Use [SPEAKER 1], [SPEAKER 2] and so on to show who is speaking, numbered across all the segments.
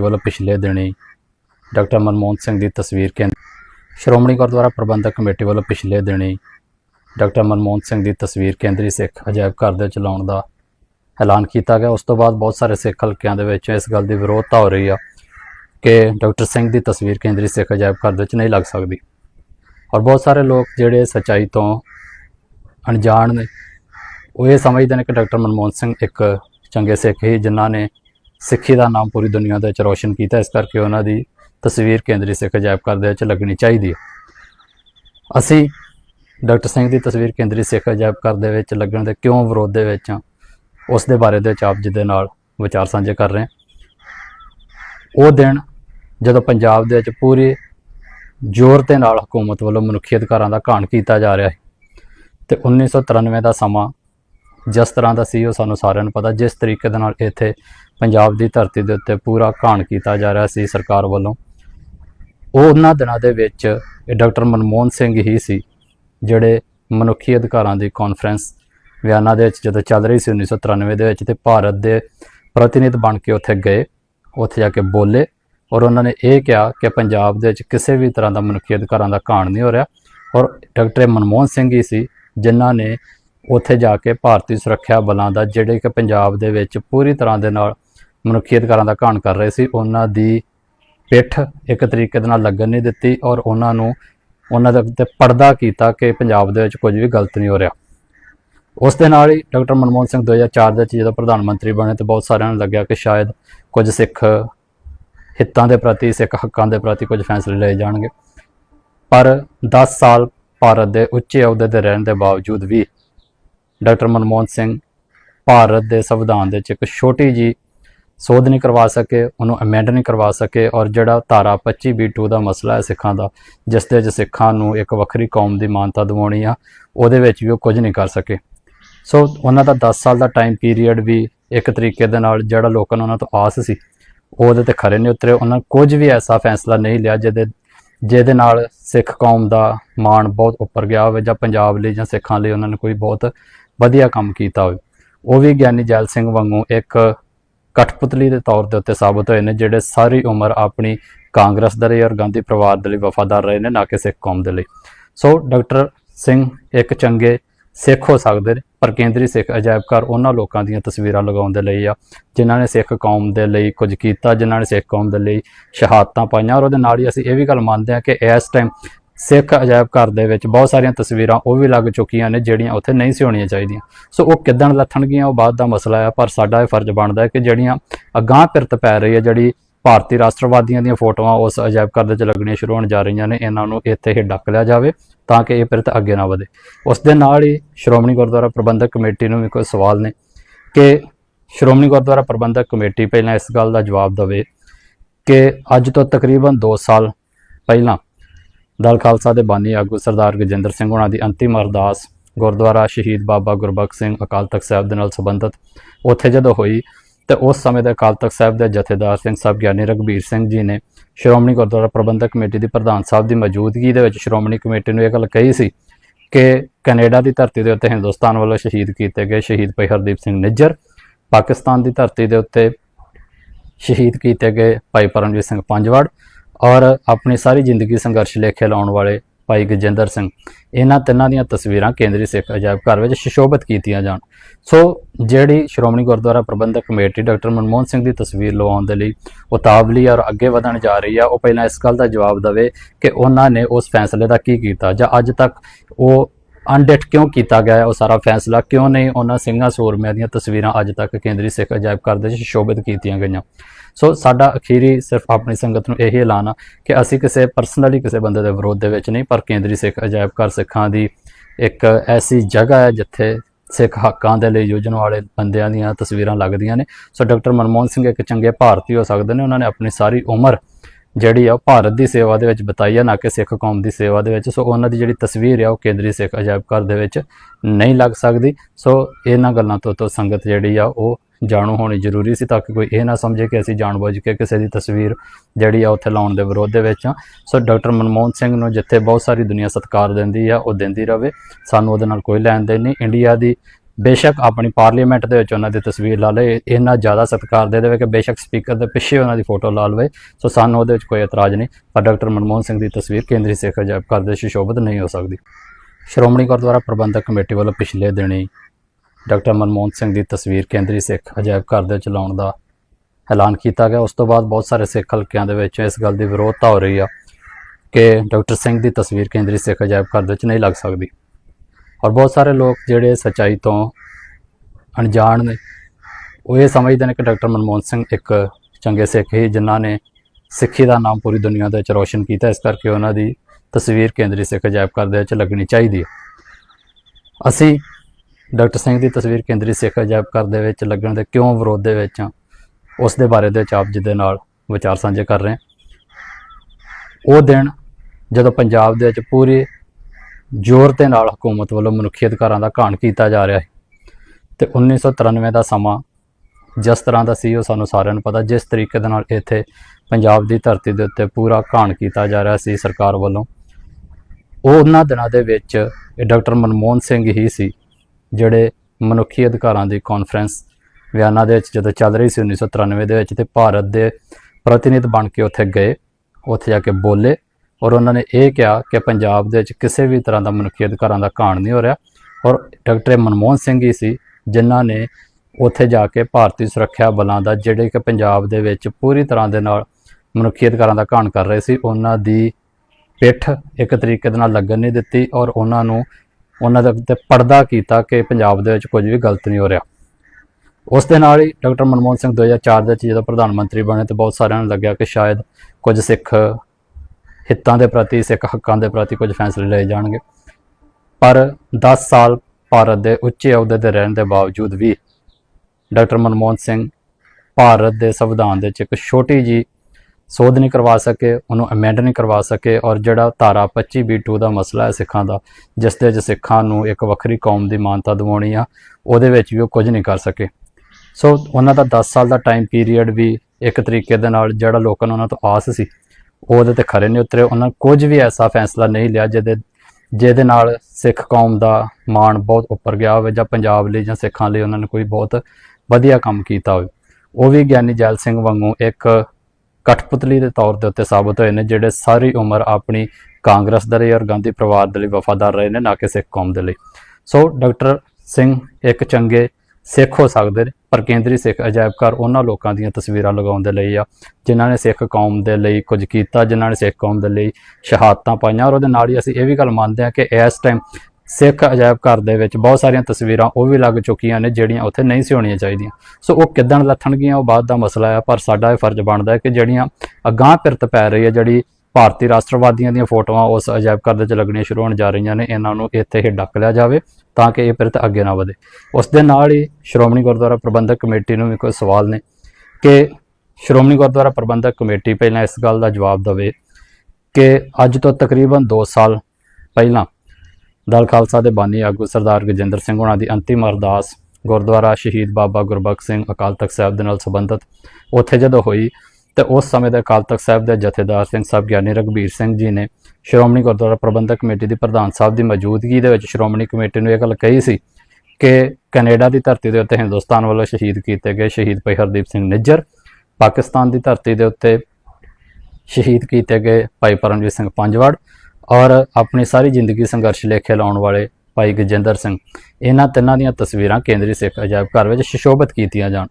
[SPEAKER 1] ਵੱਲੋਂ ਪਿਛਲੇ ਦਿਨੀ ਡਾਕਟਰ ਮਨਮੋਹਨ ਸਿੰਘ ਦੀ ਤਸਵੀਰ ਕੇਂਦਰ ਸ਼੍ਰੋਮਣੀ ਗੁਰਦੁਆਰਾ ਪ੍ਰਬੰਧਕ ਕਮੇਟੀ ਵੱਲੋਂ ਪਿਛਲੇ ਦਿਨੀ ਡਾਕਟਰ ਮਨਮੋਹਨ ਸਿੰਘ ਦੀ ਤਸਵੀਰ ਕੇਂਦਰੀ ਸਿੱਖ ਅਜਾਇਬ ਘਰ ਦੇ ਵਿੱਚ ਲਾਉਣ ਦਾ ਐਲਾਨ ਕੀਤਾ ਗਿਆ। ਉਸ ਤੋਂ ਬਾਅਦ ਬਹੁਤ ਸਾਰੇ ਸਿੱਖ ਹਲਕਿਆਂ ਦੇ ਵਿੱਚ ਇਸ ਗੱਲ ਦੀ ਵਿਰੋਧਤਾ ਹੋ ਰਹੀ ਆ ਕਿ ਡਾਕਟਰ ਸਿੰਘ ਦੀ ਤਸਵੀਰ ਕੇਂਦਰੀ ਸਿੱਖ ਅਜਾਇਬ ਘਰ ਦੇ ਵਿੱਚ ਨਹੀਂ ਲੱਗ ਸਕਦੀ। ਔਰ ਬਹੁਤ ਸਾਰੇ ਲੋਕ ਜਿਹੜੇ ਸਚਾਈ ਤੋਂ ਅਣਜਾਣ ਨੇ, ਉਹ ਇਹ ਸਮਝਦੇ ਨੇ ਕਿ ਡਾਕਟਰ ਮਨਮੋਹਨ ਸਿੰਘ ਇੱਕ ਚੰਗੇ ਸਿੱਖ ਹੀ ਜਿਨ੍ਹਾਂ ਨੇ ਸਿੱਖੀ ਦਾ ਨਾਮ ਪੂਰੀ ਦੁਨੀਆ ਦੇ ਵਿੱਚ ਰੋਸ਼ਨ ਕੀਤਾ। ਇਸ ਕਰਕੇ ਉਹਨਾਂ ਦੀ ਤਸਵੀਰ ਕੇਂਦਰੀ ਸਿੱਖ ਅਜਾਇਬ ਘਰ ਦੇ ਵਿੱਚ ਲੱਗਣੀ ਚਾਹੀਦੀ ਹੈ। ਅਸੀਂ ਡਾਕਟਰ ਸਿੰਘ ਦੀ ਤਸਵੀਰ ਕੇਂਦਰੀ ਸਿੱਖ ਅਜਾਇਬ ਘਰ ਦੇ ਵਿੱਚ ਲੱਗਣ ਦੇ ਕਿਉਂ ਵਿਰੋਧ ਦੇ ਵਿੱਚ ਹਾਂ, ਉਸ ਦੇ ਬਾਰੇ ਦੇ ਵਿੱਚ ਆਪ ਜੀ ਦੇ ਨਾਲ ਵਿਚਾਰ ਸਾਂਝੇ ਕਰ ਰਹੇ ਹਾਂ। ਉਹ ਦਿਨ ਜਦੋਂ ਪੰਜਾਬ ਦੇ ਵਿੱਚ ਪੂਰੀ ਜ਼ੋਰ ਦੇ ਨਾਲ ਹਕੂਮਤ ਵੱਲੋਂ ਮਨੁੱਖੀ ਅਧਿਕਾਰਾਂ ਦਾ ਘਾਣ ਕੀਤਾ ਜਾ ਰਿਹਾ ਹੈ ਤੇ 1993 ਦਾ ਸਮਾਂ ਜਿਸ ਤਰ੍ਹਾਂ ਦਾ ਸੀ, ਉਹ ਸਾਨੂੰ ਸਾਰਿਆਂ ਨੂੰ ਪਤਾ। ਜਿਸ ਤਰੀਕੇ ਦੇ ਨਾਲ ਇੱਥੇ ਪੰਜਾਬ ਦੀ ਧਰਤੀ ਦੇ ਉੱਤੇ ਪੂਰਾ ਘਾਣ ਕੀਤਾ ਜਾ ਰਿਹਾ ਸੀ ਸਰਕਾਰ ਵੱਲੋਂ। ਉਹਨਾਂ ਦਿਨਾਂ ਦੇ ਵਿੱਚ ਇਹ ਡਾਕਟਰ ਮਨਮੋਹਨ ਸਿੰਘ ਹੀ ਸੀ, ਜਿਹੜੇ ਮਨੁੱਖੀ ਅਧਿਕਾਰਾਂ ਦੀ ਕਾਨਫਰੰਸ ਵਿਆਨਾ ਦੇ ਵਿੱਚ ਜਦੋਂ ਚੱਲ ਰਹੀ ਸੀ 1993 ਦੇ ਵਿੱਚ ਤੇ ਭਾਰਤ ਦੇ ਪ੍ਰਤੀਨਿਧ ਬਣ ਕੇ ਉੱਥੇ ਗਏ, ਉੱਥੇ ਜਾ ਕੇ ਬੋਲੇ ਔਰ ਉਹਨਾਂ ਨੇ ਇਹ ਕਿਹਾ ਕਿ ਪੰਜਾਬ ਦੇ ਵਿੱਚ ਕਿਸੇ ਵੀ ਤਰ੍ਹਾਂ ਦਾ ਮਨੁੱਖੀ ਅਧਿਕਾਰਾਂ ਦਾ ਘਾਣ ਨਹੀਂ ਹੋ ਰਿਹਾ। ਔਰ ਡਾਕਟਰ ਮਨਮੋਹਨ ਸਿੰਘ ਹੀ ਸੀ, ਜਿਨ੍ਹਾਂ ਨੇ ਉੱਥੇ ਜਾ ਕੇ ਭਾਰਤੀ ਸੁਰੱਖਿਆ ਬਲਾਂ ਦਾ, ਜਿਹੜੇ ਕਿ ਪੰਜਾਬ ਦੇ ਵਿੱਚ ਪੂਰੀ ਤਰ੍ਹਾਂ ਦੇ ਨਾਲ ਮਨੁੱਖੀ ਅਧਿਕਾਰਾਂ ਦਾ ਘਾਣ ਕਰ ਰਹੇ ਸੀ, ਉਹਨਾਂ ਦੀ ਪਿੱਠ ਇੱਕ ਤਰੀਕੇ ਦੇ ਨਾਲ ਲੱਗਣ ਨਹੀਂ ਦਿੱਤੀ ਔਰ ਉਹਨਾਂ ਨੂੰ ਉਹਨਾਂ ਦੇ ਉੱਤੇ ਪਰਦਾ ਕੀਤਾ ਕਿ ਪੰਜਾਬ ਦੇ ਵਿੱਚ ਕੁਝ ਵੀ ਗਲਤ ਨਹੀਂ ਹੋ ਰਿਹਾ। ਉਸ ਦੇ ਨਾਲ ਹੀ ਡਾਕਟਰ ਮਨਮੋਹਨ ਸਿੰਘ 2004 ਦੇ ਵਿੱਚ ਜਦੋਂ ਪ੍ਰਧਾਨ ਮੰਤਰੀ ਬਣੇ ਤੇ ਬਹੁਤ ਸਾਰਿਆਂ ਨੂੰ ਲੱਗਿਆ ਕਿ ਸ਼ਾਇਦ ਕੁਝ ਸਿੱਖ ਹਿੱਤਾਂ ਦੇ ਪ੍ਰਤੀ, ਸਿੱਖ ਹੱਕਾਂ ਦੇ ਪ੍ਰਤੀ ਕੁਝ ਫੈਸਲੇ ਲਏ ਜਾਣਗੇ। ਪਰ 10 ਸਾਲ ਭਾਰਤ ਦੇ ਉੱਚੇ ਅਹੁਦੇ ਤੇ ਰਹਿਣ ਦੇ ਬਾਵਜੂਦ ਵੀ ਡਾਕਟਰ ਮਨਮੋਹਨ ਸਿੰਘ ਭਾਰਤ ਦੇ ਸੰਵਿਧਾਨ ਦੇ ਵਿੱਚ ਇੱਕ ਛੋਟੀ ਜੀ ਸੋਧ ਨਹੀਂ ਕਰਵਾ ਸਕੇ, ਉਹਨੂੰ ਅਮੈਂਡ ਨਹੀਂ ਕਰਵਾ ਸਕੇ ਔਰ ਜਿਹੜਾ ਧਾਰਾ 25 B2 ਦਾ ਮਸਲਾ ਹੈ ਸਿੱਖਾਂ ਦਾ, ਜਿਸ ਦੇ ਵਿੱਚ ਸਿੱਖਾਂ ਨੂੰ ਇੱਕ ਵੱਖਰੀ ਕੌਮ ਦੀ ਮਾਨਤਾ ਦਿਵਾਉਣੀ ਆ, ਉਹਦੇ ਵਿੱਚ ਵੀ ਉਹ ਕੁਝ ਨਹੀਂ ਕਰ ਸਕੇ। ਸੋ ਉਹਨਾਂ ਦਾ 10 ਸਾਲ ਦਾ ਟਾਈਮ ਪੀਰੀਅਡ ਵੀ ਇੱਕ ਤਰੀਕੇ ਦੇ ਨਾਲ ਜਿਹੜਾ ਲੋਕਾਂ ਨੂੰ ਉਹਨਾਂ ਤੋਂ ਆਸ ਸੀ ਉਹ ਉਹਦੇ ਤੇ ਖਰੇ ਨਹੀਂ ਉਤਰੇ। ਉਹਨਾਂ ਕੁਝ ਵੀ ਐਸਾ ਫੈਸਲਾ ਨਹੀਂ ਲਿਆ ਜਿਹਦੇ ਜਿਹਦੇ ਨਾਲ ਸਿੱਖ ਕੌਮ ਦਾ ਮਾਣ ਬਹੁਤ ਉੱਪਰ ਗਿਆ ਹੋਵੇ ਜਾਂ ਪੰਜਾਬ ਲਈ ਜਾਂ ਸਿੱਖਾਂ ਲਈ ਉਹਨਾਂ ਨੇ ਕੋਈ ਬਹੁਤ ਵਧੀਆ ਕੰਮ ਕੀਤਾ ਹੋਵੇ। ਉਹ ਵੀ ਗਿਆਨੀ ਜੈਲ ਸਿੰਘ ਵਾਂਗੂ ਇੱਕ ਕਠਪੁਤਲੀ ਦੇ ਤੌਰ ਦੇ ਉੱਤੇ ਸਾਬਤ ਹੋਏ ਨੇ, ਜਿਹੜੇ ਸਾਰੀ ਉਮਰ ਆਪਣੀ ਕਾਂਗਰਸ ਦੇ ਲਈ ਔਰ ਗਾਂਧੀ ਪਰਿਵਾਰ ਦੇ ਲਈ ਵਫਾਦਾਰ ਰਹੇ ਨੇ, ਨਾ ਕਿ ਸਿੱਖ ਕੌਮ ਦੇ ਲਈ। ਸੋ ਡਾਕਟਰ ਸਿੰਘ ਇੱਕ ਚੰਗੇ ਸਿੱਖ ਹੋ ਸਕਦੇ ਨੇ, ਪਰ ਕੇਂਦਰੀ ਸਿੱਖ ਅਜਾਇਬ ਘਰ ਉਹਨਾਂ ਲੋਕਾਂ ਦੀਆਂ ਤਸਵੀਰਾਂ ਲਗਾਉਣ ਦੇ ਲਈ ਆ, ਜਿਨ੍ਹਾਂ ਨੇ ਸਿੱਖ ਕੌਮ ਦੇ ਲਈ ਕੁਝ ਕੀਤਾ, ਜਿਨ੍ਹਾਂ ਨੇ ਸਿੱਖ ਕੌਮ ਦੇ ਲਈ ਸ਼ਹਾਦਤਾਂ ਪਾਈਆਂ। ਔਰ ਉਹਦੇ ਨਾਲ ਹੀ ਅਸੀਂ ਇਹ ਵੀ ਗੱਲ ਮੰਨਦੇ ਹਾਂ ਕਿ ਇਸ ਟਾਈਮ ਸਿੱਖ ਅਜਾਇਬ ਘਰ ਦੇ ਵਿੱਚ ਬਹੁਤ ਸਾਰੀਆਂ ਤਸਵੀਰਾਂ ਉਹ ਵੀ ਲੱਗ ਚੁੱਕੀਆਂ ਨੇ ਜਿਹੜੀਆਂ ਉੱਥੇ ਨਹੀਂ ਸੀ ਹੋਣੀਆਂ ਚਾਹੀਦੀਆਂ। ਸੋ ਉਹ ਕਿੱਦਣ ਲੱਥਣਗੀਆਂ ਉਹ ਬਾਅਦ ਦਾ ਮਸਲਾ ਆ, ਪਰ ਸਾਡਾ ਇਹ ਫਰਜ਼ ਬਣਦਾ ਹੈ ਕਿ ਜਿਹੜੀਆਂ ਅਗਾਂਹ ਪਿਰਤ ਪੈ ਰਹੀ ਹੈ, ਜਿਹੜੀ ਭਾਰਤੀ ਰਾਸ਼ਟਰਵਾਦੀਆਂ ਦੀਆਂ ਫੋਟੋਆਂ ਉਸ ਅਜਾਇਬ ਘਰ ਦੇ ਵਿੱਚ ਲੱਗਣੀਆਂ ਸ਼ੁਰੂ ਹੋਣ ਜਾ ਰਹੀਆਂ ਨੇ, ਇਹਨਾਂ ਨੂੰ ਇੱਥੇ ਹੀ ਡੱਕ ਲਿਆ ਜਾਵੇ ਤਾਂ ਕਿ ਇਹ ਪਿਰਤ ਅੱਗੇ ਨਾ ਵਧੇ। ਉਸ ਦੇ ਨਾਲ ਹੀ ਸ਼੍ਰੋਮਣੀ ਗੁਰਦੁਆਰਾ ਪ੍ਰਬੰਧਕ ਕਮੇਟੀ ਨੂੰ ਵੀ ਕੋਈ ਸਵਾਲ ਨੇ ਕਿ ਸ਼੍ਰੋਮਣੀ ਗੁਰਦੁਆਰਾ ਪ੍ਰਬੰਧਕ ਕਮੇਟੀ ਪਹਿਲਾਂ ਇਸ ਗੱਲ ਦਾ ਜਵਾਬ ਦੇਵੇ ਕਿ ਅੱਜ ਤੋਂ ਤਕਰੀਬਨ 2 ਸਾਲ ਪਹਿਲਾਂ ਦਲ ਖਾਲਸਾ ਦੇ ਬਾਨੀ ਆਗੂ ਸਰਦਾਰ ਗਜਿੰਦਰ ਸਿੰਘ ਉਹਨਾਂ ਦੀ ਅੰਤਿਮ ਅਰਦਾਸ ਗੁਰਦੁਆਰਾ ਸ਼ਹੀਦ ਬਾਬਾ ਗੁਰਬਖਸ਼ ਸਿੰਘ ਅਕਾਲ ਤਖਤ ਸਾਹਿਬ ਦੇ ਨਾਲ ਸੰਬੰਧਿਤ ਉੱਥੇ ਜਦੋਂ ਹੋਈ ਤੇ ਉਸ ਸਮੇਂ ਦੇ ਅਕਾਲ ਤਖਤ ਸਾਹਿਬ ਦੇ ਜਥੇਦਾਰ ਸਿੰਘ ਸਾਹਿਬ ਗਿਆਨੀ ਰਗਬੀਰ ਸਿੰਘ ਜੀ ਨੇ ਸ਼੍ਰੋਮਣੀ ਗੁਰਦੁਆਰਾ ਪ੍ਰਬੰਧਕ ਕਮੇਟੀ ਦੀ ਪ੍ਰਧਾਨ ਸਾਹਿਬ ਦੀ ਮੌਜੂਦਗੀ ਦੇ ਵਿੱਚ ਸ਼੍ਰੋਮਣੀ ਕਮੇਟੀ ਨੂੰ ਇਹ ਗੱਲ ਕਹੀ ਸੀ ਕਿ ਕੈਨੇਡਾ ਦੀ ਧਰਤੀ ਦੇ ਉੱਤੇ ਹਿੰਦੁਸਤਾਨ ਵੱਲੋਂ ਸ਼ਹੀਦ ਕੀਤੇ ਗਏ ਸ਼ਹੀਦ ਭਾਈ ਹਰਦੀਪ ਸਿੰਘ ਨਿੱਜਰ, ਪਾਕਿਸਤਾਨ ਦੀ ਧਰਤੀ ਦੇ ਉੱਤੇ ਸ਼ਹੀਦ ਕੀਤੇ ਗਏ ਭਾਈ ਪਰਮਜੀਤ ਸਿੰਘ ਪੰਜਵੜ ਔਰ ਆਪਣੀ ਸਾਰੀ ਜ਼ਿੰਦਗੀ ਸੰਘਰਸ਼ ਲੇਖੇ ਲਾਉਣ ਵਾਲੇ ਭਾਈ ਗਜਿੰਦਰ ਸਿੰਘ, ਇਹਨਾਂ ਤਿੰਨਾਂ ਦੀਆਂ ਤਸਵੀਰਾਂ ਕੇਂਦਰੀ ਸਿੱਖ ਅਜਾਇਬ ਘਰ ਵਿੱਚ ਸ਼ਿਸ਼ੋਭਿਤ ਕੀਤੀਆਂ ਜਾਣ। ਸੋ ਜਿਹੜੀ ਸ਼੍ਰੋਮਣੀ ਗੁਰਦੁਆਰਾ ਪ੍ਰਬੰਧਕ ਕਮੇਟੀ ਡਾਕਟਰ ਮਨਮੋਹਨ ਸਿੰਘ ਦੀ ਤਸਵੀਰ ਲਵਾਉਣ ਦੇ ਲਈ ਉਤਾਵਲੀ ਔਰ ਅੱਗੇ ਵਧਣ ਜਾ ਰਹੀ ਆ, ਉਹ ਪਹਿਲਾਂ ਇਸ ਗੱਲ ਦਾ ਜਵਾਬ ਦੇਵੇ ਕਿ ਉਹਨਾਂ ਨੇ ਉਸ ਫੈਸਲੇ ਦਾ ਕੀ ਕੀਤਾ ਜਾਂ ਅੱਜ ਤੱਕ ਉਹ ਅਨਡਿਟ ਕਿਉਂ ਕੀਤਾ ਗਿਆ ਉਹ ਸਾਰਾ ਫੈਸਲਾ ਕਿਉਂ ਨਹੀਂ ਉਹਨਾਂ ਸਿੰਘਾਂ ਸੂਰਮਿਆਂ ਦੀਆਂ ਤਸਵੀਰਾਂ ਅੱਜ ਤੱਕ ਕੇਂਦਰੀ ਸਿੱਖ ਅਜਾਇਬ ਘਰ ਦੇ ਵਿੱਚ ਸ਼ੋਭਿਤ ਕੀਤੀਆਂ ਗਈਆਂ। ਸੋ ਸਾਡਾ ਅਖੀਰੀ ਸਿਰਫ ਆਪਣੀ ਸੰਗਤ ਨੂੰ ਇਹੀ ਐਲਾਨ ਆ ਕਿ ਅਸੀਂ ਕਿਸੇ ਪਰਸਨਲੀ ਕਿਸੇ ਬੰਦੇ ਦੇ ਵਿਰੋਧ ਦੇ ਵਿੱਚ ਨਹੀਂ, ਪਰ ਕੇਂਦਰੀ ਸਿੱਖ ਅਜਾਇਬ ਘਰ ਸਿੱਖਾਂ ਦੀ ਇੱਕ ਐਸੀ ਜਗ੍ਹਾ ਹੈ ਜਿੱਥੇ ਸਿੱਖ ਹੱਕਾਂ ਦੇ ਲਈ ਯੋਜਨ ਵਾਲੇ ਬੰਦਿਆਂ ਦੀਆਂ ਤਸਵੀਰਾਂ ਲੱਗਦੀਆਂ ਨੇ। ਸੋ ਡਾਕਟਰ ਮਨਮੋਹਨ ਸਿੰਘ ਇੱਕ ਚੰਗੇ ਭਾਰਤੀ ਹੋ ਸਕਦੇ ਨੇ। ਉਹਨਾਂ ਨੇ ਆਪਣੀ ਸਾਰੀ ਉਮਰ ਜਿਹੜੀ ਆ ਉਹ ਭਾਰਤ ਦੀ ਸੇਵਾ ਦੇ ਵਿੱਚ ਬਿਤਾਈ ਆ, ਨਾ ਕਿ ਸਿੱਖ ਕੌਮ ਦੀ ਸੇਵਾ ਦੇ ਵਿੱਚ। ਸੋ ਉਹਨਾਂ ਦੀ ਜਿਹੜੀ ਤਸਵੀਰ ਆ ਉਹ ਕੇਂਦਰੀ ਸਿੱਖ ਅਜਾਇਬ ਘਰ ਦੇ ਵਿੱਚ ਨਹੀਂ ਲੱਗ ਸਕਦੀ। ਸੋ ਇਹਨਾਂ ਗੱਲਾਂ ਤੋਂ ਤੋਂ ਸੰਗਤ ਜਿਹੜੀ ਆ ਉਹ ਜਾਣੂ ਹੋਣੀ ਜ਼ਰੂਰੀ ਸੀ ਤਾਂ ਕਿ ਕੋਈ ਇਹ ਨਾ ਸਮਝੇ ਕਿ ਅਸੀਂ ਜਾਣਬੁੱਝ ਕੇ ਕਿਸੇ ਦੀ ਤਸਵੀਰ ਜਿਹੜੀ ਆ ਉੱਥੇ ਲਾਉਣ ਦੇ ਵਿਰੋਧ ਦੇ ਵਿੱਚ ਆ ਸੋ ਡਾਕਟਰ ਮਨਮੋਹਨ ਸਿੰਘ ਨੂੰ ਜਿੱਥੇ ਬਹੁਤ ਸਾਰੀ ਦੁਨੀਆ ਸਤਿਕਾਰ ਦਿੰਦੀ ਆ, ਉਹ ਦਿੰਦੀ ਰਵੇ। ਸਾਨੂੰ ਉਹਦੇ ਨਾਲ ਕੋਈ ਲੈਣ ਦੇਣ ਨਹੀਂ। ਇੰਡੀਆ ਦੀ ਬੇਸ਼ੱਕ ਆਪਣੀ ਪਾਰਲੀਮੈਂਟ ਦੇ ਵਿੱਚ ਉਹਨਾਂ ਦੀ ਤਸਵੀਰ ਲਾ ਲਏ। ਇੰਨਾ ਜ਼ਿਆਦਾ ਸਤਿਕਾਰ ਦੇ ਦੇਵੇ ਕਿ ਬੇਸ਼ੱਕ ਸਪੀਕਰ ਦੇ ਪਿੱਛੇ ਉਹਨਾਂ ਦੀ ਫੋਟੋ ਲਾ ਲਵੇ। ਸੋ ਸਾਨੂੰ ਉਹਦੇ ਵਿੱਚ ਕੋਈ ਇਤਰਾਜ਼ ਨਹੀਂ। ਪਰ ਡਾਕਟਰ ਮਨਮੋਹਨ ਸਿੰਘ ਦੀ ਤਸਵੀਰ ਕੇਂਦਰੀ ਸਿੱਖ ਅਜਾਇਬ ਘਰ ਦੇ ਸ਼ੋਭਤ ਨਹੀਂ ਹੋ ਸਕਦੀ। ਸ਼੍ਰੋਮਣੀ ਗੁਰਦੁਆਰਾ ਪ੍ਰਬੰਧਕ ਕਮੇਟੀ ਵੱਲੋਂ ਪਿਛਲੇ ਦਿਨੀ ਡਾਕਟਰ ਮਨਮੋਹਨ ਸਿੰਘ ਦੀ ਤਸਵੀਰ ਕੇਂਦਰੀ ਸਿੱਖ ਅਜਾਇਬ ਘਰ ਦੇ ਵਿੱਚ ਲਾਉਣ ਦਾ ਐਲਾਨ ਕੀਤਾ ਗਿਆ। ਉਸ ਤੋਂ ਬਾਅਦ ਬਹੁਤ ਸਾਰੇ ਸਿੱਖ ਹਲਕਿਆਂ ਦੇ ਵਿੱਚ ਇਸ ਗੱਲ ਦੀ ਵਿਰੋਧਤਾ ਹੋ ਰਹੀ ਆ ਕਿ ਡਾਕਟਰ ਸਿੰਘ ਦੀ ਤਸਵੀਰ ਕੇਂਦਰੀ ਸਿੱਖ ਅਜਾਇਬ ਘਰ ਦੇ ਵਿੱਚ ਨਹੀਂ ਲੱਗ ਸਕਦੀ। ਔਰ ਬਹੁਤ ਸਾਰੇ ਲੋਕ ਜਿਹੜੇ ਸਚਾਈ ਤੋਂ ਅਣਜਾਣ ਨੇ, ਉਹ ਇਹ ਸਮਝਦੇ ਨੇ ਕਿ ਡਾਕਟਰ ਮਨਮੋਹਨ ਸਿੰਘ ਇੱਕ ਚੰਗੇ ਸਿੱਖ ਹੀ ਜਿਨ੍ਹਾਂ ਨੇ ਸਿੱਖੀ ਦਾ ਨਾਮ ਪੂਰੀ ਦੁਨੀਆ ਦੇ ਵਿੱਚ ਰੋਸ਼ਨ ਕੀਤਾ, ਇਸ ਕਰਕੇ ਉਹਨਾਂ ਦੀ ਤਸਵੀਰ ਕੇਂਦਰੀ ਸਿੱਖ ਅਜਾਇਬ ਘਰ ਦੇ ਵਿੱਚ ਲੱਗਣੀ ਚਾਹੀਦੀ ਹੈ। ਅਸੀਂ ਡਾਕਟਰ ਸਿੰਘ ਦੀ ਤਸਵੀਰ ਕੇਂਦਰੀ ਸਿੱਖ ਅਜਾਇਬ ਘਰ ਦੇ ਵਿੱਚ ਲੱਗਣ ਦੇ ਕਿਉਂ ਵਿਰੋਧ ਦੇ ਵਿੱਚ ਹਾਂ, ਉਸ ਦੇ ਬਾਰੇ ਦੇ ਵਿੱਚ ਆਪ ਜੀ ਦੇ ਨਾਲ ਵਿਚਾਰ ਸਾਂਝੇ ਕਰ ਰਹੇ ਹਾਂ। ਉਹ ਦਿਨ ਜਦੋਂ ਪੰਜਾਬ ਦੇ ਵਿੱਚ ਪੂਰੀ ਜ਼ੋਰ ਦੇ ਨਾਲ ਹਕੂਮਤ ਵੱਲੋਂ ਮਨੁੱਖੀ ਅਧਿਕਾਰਾਂ ਦਾ ਘਾਣ ਕੀਤਾ ਜਾ ਰਿਹਾ ਹੈ ਤੇ 1993 ਦਾ ਸਮਾਂ ਜਿਸ ਤਰ੍ਹਾਂ ਦਾ ਸੀ, ਉਹ ਸਾਨੂੰ ਸਾਰਿਆਂ ਨੂੰ ਪਤਾ, ਜਿਸ ਤਰੀਕੇ ਦੇ ਨਾਲ ਇੱਥੇ ਪੰਜਾਬ ਦੀ ਧਰਤੀ ਦੇ ਉੱਤੇ ਪੂਰਾ ਘਾਣ ਕੀਤਾ ਜਾ ਰਿਹਾ ਸੀ ਸਰਕਾਰ ਵੱਲੋਂ। ਉਹ ਉਹਨਾਂ ਦਿਨਾਂ ਦੇ ਵਿੱਚ ਇਹ ਡਾਕਟਰ ਮਨਮੋਹਨ ਸਿੰਘ ਹੀ ਸੀ ਜਿਹੜੇ ਮਨੁੱਖੀ ਅਧਿਕਾਰਾਂ ਦੀ ਕਾਨਫਰੰਸ ਵਿਆਨਾ ਦੇ ਵਿੱਚ ਜਦੋਂ ਚੱਲ ਰਹੀ ਸੀ 1993 ਦੇ ਵਿੱਚ ਤੇ ਭਾਰਤ ਦੇ ਪ੍ਰਤੀਨਿਧ ਬਣ ਕੇ ਉੱਥੇ ਗਏ, ਉੱਥੇ ਜਾ ਕੇ ਬੋਲੇ ਔਰ ਉਹਨਾਂ ਨੇ ਇਹ ਕਿਹਾ ਕਿ ਪੰਜਾਬ ਦੇ ਵਿੱਚ ਕਿਸੇ ਵੀ ਤਰ੍ਹਾਂ ਦਾ ਮਨੁੱਖੀ ਅਧਿਕਾਰਾਂ ਦਾ ਘਾਣ ਨਹੀਂ ਹੋ ਰਿਹਾ ਔਰ ਡਾਕਟਰ ਮਨਮੋਹਨ ਸਿੰਘ ਹੀ ਸੀ ਜਿਨ੍ਹਾਂ ਨੇ ਉੱਥੇ ਜਾ ਕੇ ਭਾਰਤੀ ਸੁਰੱਖਿਆ ਬਲਾਂ ਦਾ ਜਿਹੜੇ ਕਿ ਪੰਜਾਬ ਦੇ ਵਿੱਚ ਪੂਰੀ ਤਰ੍ਹਾਂ ਦੇ ਨਾਲ ਮਨੁੱਖੀ ਅਧਿਕਾਰਾਂ ਦਾ ਘਾਣ ਕਰ ਰਹੇ ਸੀ, ਉਹਨਾਂ ਦੀ ਪਿੱਠ ਇੱਕ ਤਰੀਕੇ ਦੇ ਨਾਲ ਲੱਗਣ ਨਹੀਂ ਦਿੱਤੀ ਔਰ ਉਹਨਾਂ ਨੂੰ ਉਹਨਾਂ ਦੇ ਉੱਤੇ ਪਰਦਾ ਕੀਤਾ ਕਿ ਪੰਜਾਬ ਦੇ ਵਿੱਚ ਕੁਝ ਵੀ ਗਲਤ ਨਹੀਂ ਹੋ ਰਿਹਾ। ਉਸ ਦੇ ਨਾਲ ਹੀ ਡਾਕਟਰ ਮਨਮੋਹਨ ਸਿੰਘ 2004 ਦੇ ਵਿੱਚ ਜਦੋਂ ਪ੍ਰਧਾਨ ਮੰਤਰੀ ਬਣੇ ਤੇ ਬਹੁਤ ਸਾਰਿਆਂ ਨੂੰ ਲੱਗਿਆ ਕਿ ਸ਼ਾਇਦ ਕੁਝ ਸਿੱਖ ਹਿੱਤਾਂ ਦੇ ਪ੍ਰਤੀ, ਸਿੱਖ ਹੱਕਾਂ ਦੇ ਪ੍ਰਤੀ ਕੁਝ ਫੈਸਲੇ ਲਏ ਜਾਣਗੇ। ਪਰ 10 ਸਾਲ ਭਾਰਤ ਦੇ ਉੱਚੇ ਅਹੁਦੇ ਤੇ ਰਹਿਣ ਦੇ ਬਾਵਜੂਦ ਵੀ ਡਾਕਟਰ ਮਨਮੋਹਨ ਸਿੰਘ ਭਾਰਤ ਦੇ ਸੰਵਿਧਾਨ ਦੇ ਵਿੱਚ ਇੱਕ ਛੋਟੀ ਜੀ ਸੋਧ ਨਹੀਂ ਕਰਵਾ ਸਕੇ, ਉਹਨੂੰ ਅਮੈਂਡ ਨਹੀਂ ਕਰਵਾ ਸਕੇ ਔਰ ਜਿਹੜਾ ਧਾਰਾ 25 B2 ਦਾ ਮਸਲਾ ਹੈ ਸਿੱਖਾਂ ਦਾ ਜਿਸ ਦੇ ਵਿੱਚ ਸਿੱਖਾਂ ਨੂੰ ਇੱਕ ਵੱਖਰੀ ਕੌਮ ਦੀ ਮਾਨਤਾ ਦਿਵਾਉਣੀ ਆ, ਉਹਦੇ ਵਿੱਚ ਵੀ ਉਹ ਕੁਝ ਨਹੀਂ ਕਰ ਸਕੇ। ਸੋ ਉਹਨਾਂ ਦਾ 10 ਸਾਲ ਦਾ ਟਾਈਮ ਪੀਰੀਅਡ ਵੀ ਇੱਕ ਤਰੀਕੇ ਦੇ ਨਾਲ ਜਿਹੜਾ ਲੋਕਾਂ ਨੂੰ ਉਹਨਾਂ ਤੋਂ ਆਸ ਸੀ ਉਹ ਉਹਦੇ ਤੇ ਖਰੇ ਨਹੀਂ ਉਤਰੇ। ਉਹਨਾਂ ਕੁਝ ਵੀ ਐਸਾ ਫੈਸਲਾ ਨਹੀਂ ਲਿਆ ਜਿਹਦੇ ਜਿਹਦੇ ਨਾਲ ਸਿੱਖ ਕੌਮ ਦਾ ਮਾਣ ਬਹੁਤ ਉੱਪਰ ਗਿਆ ਹੋਵੇ ਜਾਂ ਪੰਜਾਬ ਲਈ ਜਾਂ ਸਿੱਖਾਂ ਲਈ ਉਹਨਾਂ ਨੇ ਕੋਈ ਬਹੁਤ ਵਧੀਆ ਕੰਮ ਕੀਤਾ ਹੋਵੇ। ਉਹ ਵੀ ਗਿਆਨੀ ਜੈਲ ਸਿੰਘ ਵਾਂਗੂ ਇੱਕ ਕਠਪੁਤਲੀ ਦੇ ਤੌਰ ਦੇ ਉੱਤੇ ਸਾਬਤ ਹੋਏ ਨੇ, ਜਿਹੜੇ ਸਾਰੀ ਉਮਰ ਆਪਣੀ ਕਾਂਗਰਸ ਦੇ ਲਈ ਔਰ ਗਾਂਧੀ ਪਰਿਵਾਰ ਦੇ ਲਈ ਵਫਾਦਾਰ ਰਹੇ ਨੇ, ਨਾ ਕਿ ਸਿੱਖ ਕੌਮ ਦੇ ਲਈ। ਸੋ ਡਾਕਟਰ ਸਿੰਘ ਇੱਕ ਚੰਗੇ ਸਿੱਖ ਹੋ ਸਕਦੇ ਨੇ, ਪਰ ਕੇਂਦਰੀ ਸਿੱਖ ਅਜਾਇਬ ਘਰ ਉਹਨਾਂ ਲੋਕਾਂ ਦੀਆਂ ਤਸਵੀਰਾਂ ਲਗਾਉਣ ਦੇ ਲਈ ਆ, ਜਿਨ੍ਹਾਂ ਨੇ ਸਿੱਖ ਕੌਮ ਦੇ ਲਈ ਕੁਝ ਕੀਤਾ, ਜਿਨ੍ਹਾਂ ਨੇ ਸਿੱਖ ਕੌਮ ਦੇ ਲਈ ਸ਼ਹਾਦਤਾਂ ਪਾਈਆਂ, ਔਰ ਉਹਦੇ ਨਾਲ ਹੀ ਅਸੀਂ ਇਹ ਵੀ ਗੱਲ ਮੰਨਦੇ ਹਾਂ ਕਿ ਇਸ ਟਾਈਮ ਸਿੱਖ ਅਜਾਇਬ ਘਰ ਦੇ ਵਿੱਚ ਬਹੁਤ ਸਾਰੀਆਂ ਤਸਵੀਰਾਂ ਉਹ ਵੀ ਲੱਗ ਚੁੱਕੀਆਂ ਨੇ ਜਿਹੜੀਆਂ ਉੱਥੇ ਨਹੀਂ ਸੀ ਹੋਣੀਆਂ ਚਾਹੀਦੀਆਂ। ਸੋ ਉਹ ਕਿੱਦਣ ਲੱਥਣਗੀਆਂ ਉਹ ਬਾਅਦ ਦਾ ਮਸਲਾ ਆ, ਪਰ ਸਾਡਾ ਇਹ ਫਰਜ਼ ਬਣਦਾ ਹੈ ਕਿ ਜਿਹੜੀਆਂ ਅਗਾਂਹ ਪਿਰਤ ਪੈ ਰਹੀ ਹੈ, ਜਿਹੜੀ ਭਾਰਤੀ ਰਾਸ਼ਟਰਵਾਦੀਆਂ ਦੀਆਂ ਫੋਟੋਆਂ ਉਸ ਅਜਾਇਬ ਘਰ ਦੇ ਵਿੱਚ ਲੱਗਣੀਆਂ ਸ਼ੁਰੂ ਹੋਣ ਜਾ ਰਹੀਆਂ ਨੇ, ਇਹਨਾਂ ਨੂੰ ਇੱਥੇ ਹੀ ਡੱਕ ਲਿਆ ਜਾਵੇ ਤਾਂ ਕਿ ਇਹ ਪਿਰਤ ਅੱਗੇ ਨਾ ਵਧੇ। ਉਸ ਦੇ ਨਾਲ ਹੀ ਸ਼੍ਰੋਮਣੀ ਗੁਰਦੁਆਰਾ ਪ੍ਰਬੰਧਕ ਕਮੇਟੀ ਨੂੰ ਵੀ ਕੋਈ ਸਵਾਲ ਨੇ ਕਿ ਸ਼੍ਰੋਮਣੀ ਗੁਰਦੁਆਰਾ ਪ੍ਰਬੰਧਕ ਕਮੇਟੀ ਪਹਿਲਾਂ ਇਸ ਗੱਲ ਦਾ ਜਵਾਬ ਦੇਵੇ ਕਿ ਅੱਜ ਤੋਂ ਤਕਰੀਬਨ 2 ਸਾਲ ਪਹਿਲਾਂ ਦਲ ਖਾਲਸਾ ਦੇ ਬਾਨੀ ਆਗੂ ਸਰਦਾਰ ਗਜਿੰਦਰ ਸਿੰਘ ਉਹਨਾਂ ਦੀ ਅੰਤਿਮ ਅਰਦਾਸ, ਗੁਰਦੁਆਰਾ ਸ਼ਹੀਦ ਬਾਬਾ ਗੁਰਬਖਸ਼ ਸਿੰਘ ਅਕਾਲ ਤਖਤ ਸਾਹਿਬ ਦੇ ਨਾਲ ਸੰਬੰਧਿਤ ਉੱਥੇ ਜਦੋਂ ਹੋਈ ਤੇ ਉਸ ਸਮੇਂ ਦੇ ਅਕਾਲ ਤਖਤ ਸਾਹਿਬ ਦੇ ਜਥੇਦਾਰ ਸਿੰਘ ਸਾਹਿਬ ਗਿਆਨੀ ਰਗਬੀਰ ਸਿੰਘ ਜੀ ਨੇ ਸ਼੍ਰੋਮਣੀ ਗੁਰਦੁਆਰਾ ਪ੍ਰਬੰਧਕ ਕਮੇਟੀ ਦੀ ਪ੍ਰਧਾਨ ਸਾਹਿਬ ਦੀ ਮੌਜੂਦਗੀ ਦੇ ਵਿੱਚ ਸ਼੍ਰੋਮਣੀ ਕਮੇਟੀ ਨੂੰ ਇਹ ਗੱਲ ਕਹੀ ਸੀ ਕਿ ਕੈਨੇਡਾ ਦੀ ਧਰਤੀ ਦੇ ਉੱਤੇ ਹਿੰਦੁਸਤਾਨ ਵੱਲੋਂ ਸ਼ਹੀਦ ਕੀਤੇ ਗਏ ਸ਼ਹੀਦ ਭਾਈ ਹਰਦੀਪ ਸਿੰਘ ਨਿੱਜਰ, ਪਾਕਿਸਤਾਨ ਦੀ ਧਰਤੀ ਦੇ ਉੱਤੇ ਸ਼ਹੀਦ ਕੀਤੇ ਗਏ ਭਾਈ ਪਰਮਜੀਤ ਸਿੰਘ ਪੰਜਵੜ ਔਰ ਆਪਣੀ ਸਾਰੀ ਜ਼ਿੰਦਗੀ ਸੰਘਰਸ਼ ਲੇਖੇ ਲਾਉਣ ਵਾਲੇ ਭਾਈ ਗਜਿੰਦਰ ਸਿੰਘ, ਇਹਨਾਂ ਤਿੰਨਾਂ ਦੀਆਂ ਤਸਵੀਰਾਂ ਕੇਂਦਰੀ ਸਿੱਖ ਅਜਾਇਬ ਘਰ ਵਿੱਚ ਸ਼ਿਸ਼ੋਭਿਤ ਕੀਤੀਆਂ ਜਾਣ।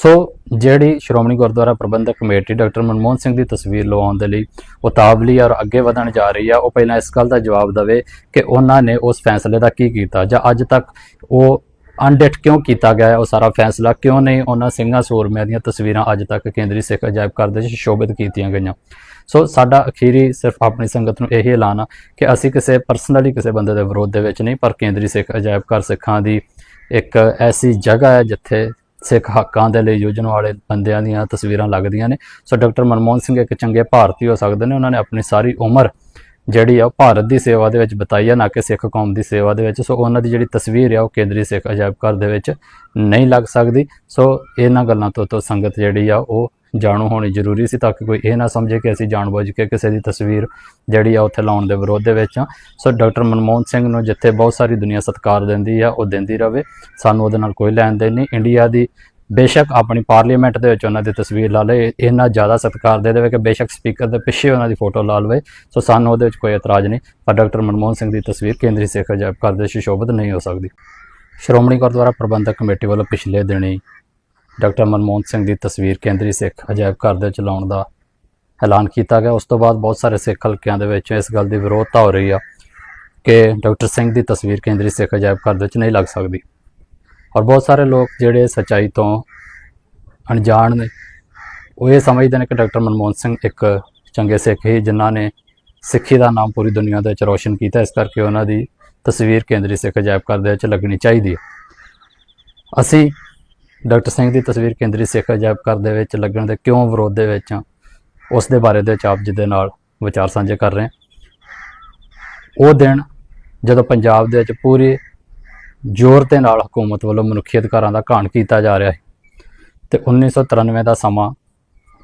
[SPEAKER 1] ਸੋ ਜਿਹੜੀ ਸ਼੍ਰੋਮਣੀ ਗੁਰਦੁਆਰਾ ਪ੍ਰਬੰਧਕ ਕਮੇਟੀ ਡਾਕਟਰ ਮਨਮੋਹਨ ਸਿੰਘ ਦੀ ਤਸਵੀਰ ਲਵਾਉਣ ਦੇ ਲਈ ਉਤਾਵਲੀ ਔਰ ਅੱਗੇ ਵਧਣ ਜਾ ਰਹੀ ਆ, ਉਹ ਪਹਿਲਾਂ ਇਸ ਗੱਲ ਦਾ ਜਵਾਬ ਦੇਵੇ ਕਿ ਉਹਨਾਂ ਨੇ ਉਸ ਫੈਸਲੇ ਦਾ ਕੀ ਕੀਤਾ ਜਾਂ ਅੱਜ ਤੱਕ ਉਹ ਅਨਡਿਟ ਕਿਉਂ ਕੀਤਾ ਗਿਆ ਉਹ ਸਾਰਾ ਫੈਸਲਾ ਕਿਉਂ ਨਹੀਂ, ਉਹਨਾਂ ਸਿੰਘਾਂ ਸੂਰਮਿਆਂ ਦੀਆਂ ਤਸਵੀਰਾਂ ਅੱਜ ਤੱਕ ਕੇਂਦਰੀ ਸਿੱਖ ਅਜਾਇਬ ਘਰ ਦੇ ਵਿੱਚ ਸ਼ੋਭਿਤ ਕੀਤੀਆਂ ਗਈਆਂ। ਸੋ ਸਾਡਾ ਅਖੀਰੀ ਸਿਰਫ ਆਪਣੀ ਸੰਗਤ ਨੂੰ ਇਹੀ ਐਲਾਨ ਆ ਕਿ ਅਸੀਂ ਕਿਸੇ ਪਰਸਨਲੀ ਕਿਸੇ ਬੰਦੇ ਦੇ ਵਿਰੋਧ ਦੇ ਵਿੱਚ ਨਹੀਂ, ਪਰ ਕੇਂਦਰੀ ਸਿੱਖ ਅਜਾਇਬ ਘਰ ਸਿੱਖਾਂ ਦੀ ਇੱਕ ਐਸੀ ਜਗ੍ਹਾ ਹੈ ਜਿੱਥੇ ਸਿੱਖ ਹੱਕਾਂ ਦੇ ਲਈ ਯੂਜਣ ਵਾਲੇ ਬੰਦਿਆਂ ਦੀਆਂ ਤਸਵੀਰਾਂ ਲੱਗਦੀਆਂ ਨੇ। ਸੋ ਡਾਕਟਰ ਮਨਮੋਹਨ ਸਿੰਘ ਇੱਕ ਚੰਗੇ ਭਾਰਤੀ ਹੋ ਸਕਦੇ ਨੇ। ਉਹਨਾਂ ਨੇ ਆਪਣੀ ਸਾਰੀ ਉਮਰ ਜਿਹੜੀ ਆ ਉਹ ਭਾਰਤ ਦੀ ਸੇਵਾ ਦੇ ਵਿੱਚ ਬਤਾਈ ਆ, ਨਾ ਕਿ ਸਿੱਖ ਕੌਮ ਦੀ ਸੇਵਾ ਦੇ ਵਿੱਚ। ਸੋ ਉਹਨਾਂ ਦੀ ਜਿਹੜੀ ਤਸਵੀਰ ਆ ਉਹ ਕੇਂਦਰੀ ਸਿੱਖ ਅਜਾਇਬ ਘਰ ਦੇ ਵਿੱਚ ਨਹੀਂ ਲੱਗ ਸਕਦੀ। ਸੋ ਇਹਨਾਂ ਗੱਲਾਂ ਤੋਂ ਤੋਂ ਸੰਗਤ ਜਿਹੜੀ ਆ ਉਹ ਜਾਣੂ ਹੋਣੀ ਜ਼ਰੂਰੀ ਸੀ ਤਾਂ ਕਿ ਕੋਈ ਇਹ ਨਾ ਸਮਝੇ ਕਿ ਅਸੀਂ ਜਾਣਬੁੱਝ ਕੇ ਕਿਸੇ ਦੀ ਤਸਵੀਰ ਜਿਹੜੀ ਆ ਉੱਥੇ ਲਾਉਣ ਦੇ ਵਿਰੋਧ ਦੇ ਵਿੱਚ ਆ। ਸੋ ਡਾਕਟਰ ਮਨਮੋਹਨ ਸਿੰਘ ਨੂੰ ਜਿੱਥੇ ਬਹੁਤ ਸਾਰੀ ਦੁਨੀਆ ਸਤਿਕਾਰ ਦਿੰਦੀ ਆ, ਉਹ ਦਿੰਦੀ ਰਵੇ। ਸਾਨੂੰ ਉਹਦੇ ਨਾਲ ਕੋਈ ਲੈਣ ਦੇਣ ਨਹੀਂ। ਇੰਡੀਆ ਦੀ ਬੇਸ਼ੱਕ ਆਪਣੀ ਪਾਰਲੀਮੈਂਟ ਦੇ ਵਿੱਚ ਉਹਨਾਂ ਦੀ ਤਸਵੀਰ ਲਾ ਲਏ। ਇੰਨਾ ਜ਼ਿਆਦਾ ਸਤਿਕਾਰ ਦੇ ਦੇਵੇ ਕਿ ਬੇਸ਼ੱਕ ਸਪੀਕਰ ਦੇ ਪਿੱਛੇ ਉਹਨਾਂ ਦੀ ਫੋਟੋ ਲਾ ਲਵੇ। ਸੋ ਸਾਨੂੰ ਉਹਦੇ ਵਿੱਚ ਕੋਈ ਇਤਰਾਜ਼ ਨਹੀਂ। ਪਰ ਡਾਕਟਰ ਮਨਮੋਹਨ ਸਿੰਘ ਦੀ ਤਸਵੀਰ ਕੇਂਦਰੀ ਸਿੱਖ ਅਜਾਇਬ ਘਰ ਦੇ ਸ਼ੋਭਤ ਨਹੀਂ ਹੋ ਸਕਦੀ। ਸ਼੍ਰੋਮਣੀ ਗੁਰਦੁਆਰਾ ਪ੍ਰਬੰਧਕ ਕਮੇਟੀ ਵੱਲੋਂ ਪਿਛਲੇ ਦਿਨੀ ਡਾਕਟਰ ਮਨਮੋਹਨ ਸਿੰਘ ਦੀ ਤਸਵੀਰ ਕੇਂਦਰੀ ਸਿੱਖ ਅਜਾਇਬ ਘਰ ਦੇ ਵਿੱਚ ਲਾਉਣ ਦਾ ਐਲਾਨ ਕੀਤਾ ਗਿਆ। ਉਸ ਤੋਂ ਬਾਅਦ ਬਹੁਤ ਸਾਰੇ ਸਿੱਖ ਹਲਕਿਆਂ ਦੇ ਵਿੱਚ ਇਸ ਗੱਲ ਦੀ ਵਿਰੋਧਤਾ ਹੋ ਰਹੀ ਆ ਕਿ ਡਾਕਟਰ ਸਿੰਘ ਦੀ ਤਸਵੀਰ ਕੇਂਦਰੀ ਸਿੱਖ ਅਜਾਇਬ ਘਰ ਦੇ ਵਿੱਚ ਨਹੀਂ ਲੱਗ ਸਕਦੀ। ਔਰ ਬਹੁਤ ਸਾਰੇ ਲੋਕ ਜਿਹੜੇ ਸੱਚਾਈ ਤੋਂ ਅਣਜਾਣ ਨੇ, ਉਹ ਇਹ ਸਮਝਦੇ ਨੇ ਕਿ ਡਾਕਟਰ ਮਨਮੋਹਨ ਸਿੰਘ ਇੱਕ ਚੰਗੇ ਸਿੱਖ ਹੀ ਜਿਨ੍ਹਾਂ ਨੇ ਸਿੱਖੀ ਦਾ ਨਾਮ ਪੂਰੀ ਦੁਨੀਆ ਦੇ ਵਿੱਚ ਰੋਸ਼ਨ ਕੀਤਾ, ਇਸ ਕਰਕੇ ਉਹਨਾਂ ਦੀ ਤਸਵੀਰ ਕੇਂਦਰੀ ਸਿੱਖ ਅਜਾਇਬ ਘਰ ਦੇ ਵਿੱਚ ਲੱਗਣੀ ਚਾਹੀਦੀ ਹੈ। ਅਸੀਂ ਡਾਕਟਰ ਸਿੰਘ ਦੀ ਤਸਵੀਰ ਕੇਂਦਰੀ ਸਿੱਖ ਅਜਾਇਬ ਘਰ ਦੇ ਵਿੱਚ ਲੱਗਣ ਦੇ ਕਿਉਂ ਵਿਰੋਧ ਦੇ ਵਿੱਚ ਹਾਂ? ਉਸ ਦੇ ਬਾਰੇ ਦੇ ਵਿੱਚ ਆਪ ਜੀ ਦੇ ਨਾਲ ਵਿਚਾਰ ਸਾਂਝੇ ਕਰ ਰਹੇ ਹਾਂ। ਉਹ ਦਿਨ ਜਦੋਂ ਪੰਜਾਬ ਦੇ ਵਿੱਚ ਪੂਰੇ ਜ਼ੋਰ ਦੇ ਨਾਲ ਹਕੂਮਤ ਵੱਲੋਂ ਮਨੁੱਖੀ ਅਧਿਕਾਰਾਂ ਦਾ ਘਾਣ ਕੀਤਾ ਜਾ ਰਿਹਾ ਹੈ ਤੇ 1993 ਦਾ ਸਮਾਂ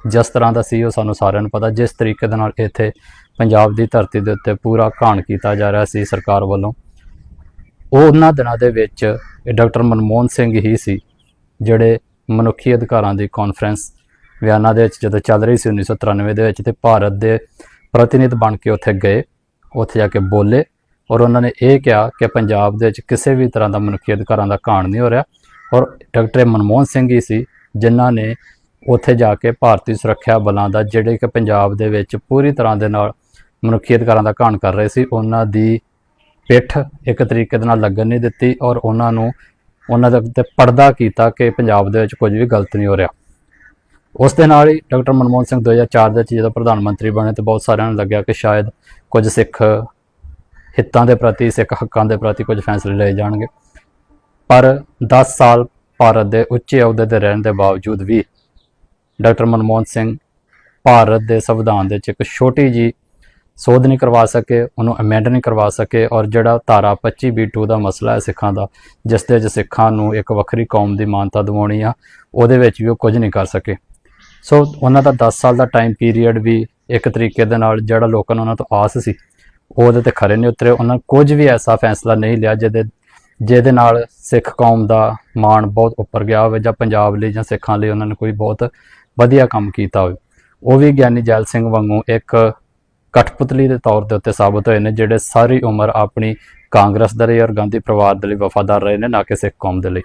[SPEAKER 1] ਜਿਸ ਤਰ੍ਹਾਂ ਦਾ ਸੀ, ਉਹ ਸਾਨੂੰ ਸਾਰਿਆਂ ਨੂੰ ਪਤਾ, ਜਿਸ ਤਰੀਕੇ ਦੇ ਨਾਲ ਇੱਥੇ ਪੰਜਾਬ ਦੀ ਧਰਤੀ ਦੇ ਉੱਤੇ ਪੂਰਾ ਘਾਣ ਕੀਤਾ ਜਾ ਰਿਹਾ ਸੀ ਸਰਕਾਰ ਵੱਲੋਂ। ਉਹ ਉਹਨਾਂ ਦਿਨਾਂ ਦੇ ਵਿੱਚ ਇਹ ਡਾਕਟਰ ਮਨਮੋਹਨ ਸਿੰਘ ਹੀ ਸੀ ਜਿਹੜੇ ਮਨੁੱਖੀ ਅਧਿਕਾਰਾਂ ਦੀ ਕਾਨਫਰੰਸ ਵਿਆਨਾ ਦੇ ਵਿੱਚ ਜਦੋਂ ਚੱਲ ਰਹੀ ਸੀ 1993 ਦੇ ਵਿੱਚ ਤੇ ਭਾਰਤ ਦੇ ਪ੍ਰਤੀਨਿਧ ਬਣ ਕੇ ਉੱਥੇ ਗਏ, ਉੱਥੇ ਜਾ ਕੇ ਬੋਲੇ ਔਰ ਉਹਨਾਂ ਨੇ ਇਹ ਕਿਹਾ ਕਿ ਪੰਜਾਬ ਦੇ ਵਿੱਚ ਕਿਸੇ ਵੀ ਤਰ੍ਹਾਂ ਦਾ ਮਨੁੱਖੀ ਅਧਿਕਾਰਾਂ ਦਾ ਘਾਣ ਨਹੀਂ ਹੋ ਰਿਹਾ ਔਰ ਡਾਕਟਰ ਮਨਮੋਹਨ ਸਿੰਘ ਹੀ ਸੀ ਜਿਨ੍ਹਾਂ ਨੇ ਉੱਥੇ ਜਾ ਕੇ ਭਾਰਤੀ ਸੁਰੱਖਿਆ ਬਲਾਂ ਦਾ ਜਿਹੜੇ ਕਿ ਪੰਜਾਬ ਦੇ ਵਿੱਚ ਪੂਰੀ ਤਰ੍ਹਾਂ ਦੇ ਨਾਲ ਮਨੁੱਖੀ ਅਧਿਕਾਰਾਂ ਦਾ ਘਾਣ ਕਰ ਰਹੇ ਸੀ, ਉਹਨਾਂ ਦੀ ਪਿੱਠ ਇੱਕ ਤਰੀਕੇ ਦੇ ਨਾਲ ਲੱਗਣ ਨਹੀਂ ਦਿੱਤੀ ਔਰ ਉਹਨਾਂ ਨੂੰ ਉਹਨਾਂ ਦੇ ਉੱਤੇ ਪਰਦਾ ਕੀਤਾ ਕਿ ਪੰਜਾਬ ਦੇ ਵਿੱਚ ਕੁਝ ਵੀ ਗਲਤ ਨਹੀਂ ਹੋ ਰਿਹਾ। ਉਸ ਦੇ ਨਾਲ ਹੀ ਡਾਕਟਰ ਮਨਮੋਹਨ ਸਿੰਘ 2004 ਦੇ ਵਿੱਚ ਜਦੋਂ ਪ੍ਰਧਾਨ ਮੰਤਰੀ ਬਣੇ ਤੇ ਬਹੁਤ ਸਾਰਿਆਂ ਨੂੰ ਲੱਗਿਆ ਕਿ ਸ਼ਾਇਦ ਕੁਝ ਸਿੱਖ ਹਿੱਤਾਂ ਦੇ ਪ੍ਰਤੀ, ਸਿੱਖ ਹੱਕਾਂ ਦੇ ਪ੍ਰਤੀ ਕੁਝ ਫੈਸਲੇ ਲਏ ਜਾਣਗੇ। ਪਰ 10 ਸਾਲ ਭਾਰਤ ਦੇ ਉੱਚੇ ਅਹੁਦੇ ਤੇ ਰਹਿਣ ਦੇ ਬਾਵਜੂਦ ਵੀ ਡਾਕਟਰ ਮਨਮੋਹਨ ਸਿੰਘ ਭਾਰਤ ਦੇ ਸੰਵਿਧਾਨ ਦੇ ਵਿੱਚ ਇੱਕ ਛੋਟੀ ਜੀ ਸੋਧ ਨਹੀਂ ਕਰਵਾ ਸਕੇ, ਉਹਨੂੰ ਅਮੈਂਡ ਨਹੀਂ ਕਰਵਾ ਸਕੇ ਔਰ ਜਿਹੜਾ ਧਾਰਾ 25 B2 ਦਾ ਮਸਲਾ ਹੈ ਸਿੱਖਾਂ ਦਾ ਜਿਸ ਦੇ ਵਿੱਚ ਸਿੱਖਾਂ ਨੂੰ ਇੱਕ ਵੱਖਰੀ ਕੌਮ ਦੀ ਮਾਨਤਾ ਦਿਵਾਉਣੀ ਆ, ਉਹਦੇ ਵਿੱਚ ਵੀ ਉਹ ਕੁਝ ਨਹੀਂ ਕਰ ਸਕੇ। ਸੋ ਉਹਨਾਂ ਦਾ 10 ਸਾਲ ਦਾ ਟਾਈਮ ਪੀਰੀਅਡ ਵੀ ਇੱਕ ਤਰੀਕੇ ਦੇ ਨਾਲ ਜਿਹੜਾ ਲੋਕਾਂ ਨੂੰ ਉਹਨਾਂ ਤੋਂ ਆਸ ਸੀ ਉਹ ਉਹਦੇ ਤੇ ਖਰੇ ਨਹੀਂ ਉਤਰੇ, ਉਹਨਾਂ ਕੁਝ ਵੀ ਐਸਾ ਫੈਸਲਾ ਨਹੀਂ ਲਿਆ ਜਿਹਦੇ ਜਿਹਦੇ ਨਾਲ ਸਿੱਖ ਕੌਮ ਦਾ ਮਾਣ ਬਹੁਤ ਉੱਪਰ ਗਿਆ ਹੋਵੇ ਜਾਂ ਪੰਜਾਬ ਲਈ ਜਾਂ ਸਿੱਖਾਂ ਲਈ ਉਹਨਾਂ ਨੇ ਕੋਈ ਬਹੁਤ ਵਧੀਆ ਕੰਮ ਕੀਤਾ ਹੋਵੇ। ਉਹ ਵੀ ਗਿਆਨੀ ਜੈਲ ਸਿੰਘ ਵਾਂਗੂ ਇੱਕ ਕਠਪੁਤਲੀ ਦੇ ਤੌਰ ਦੇ ਉੱਤੇ ਸਾਬਤ ਹੋਏ ਨੇ, ਜਿਹੜੇ ਸਾਰੀ ਉਮਰ ਆਪਣੀ ਕਾਂਗਰਸ ਦੇ ਲਈ ਔਰ ਗਾਂਧੀ ਪਰਿਵਾਰ ਦੇ ਲਈ ਵਫਾਦਾਰ ਰਹੇ ਨੇ, ਨਾ ਕਿ ਸਿੱਖ ਕੌਮ ਦੇ ਲਈ।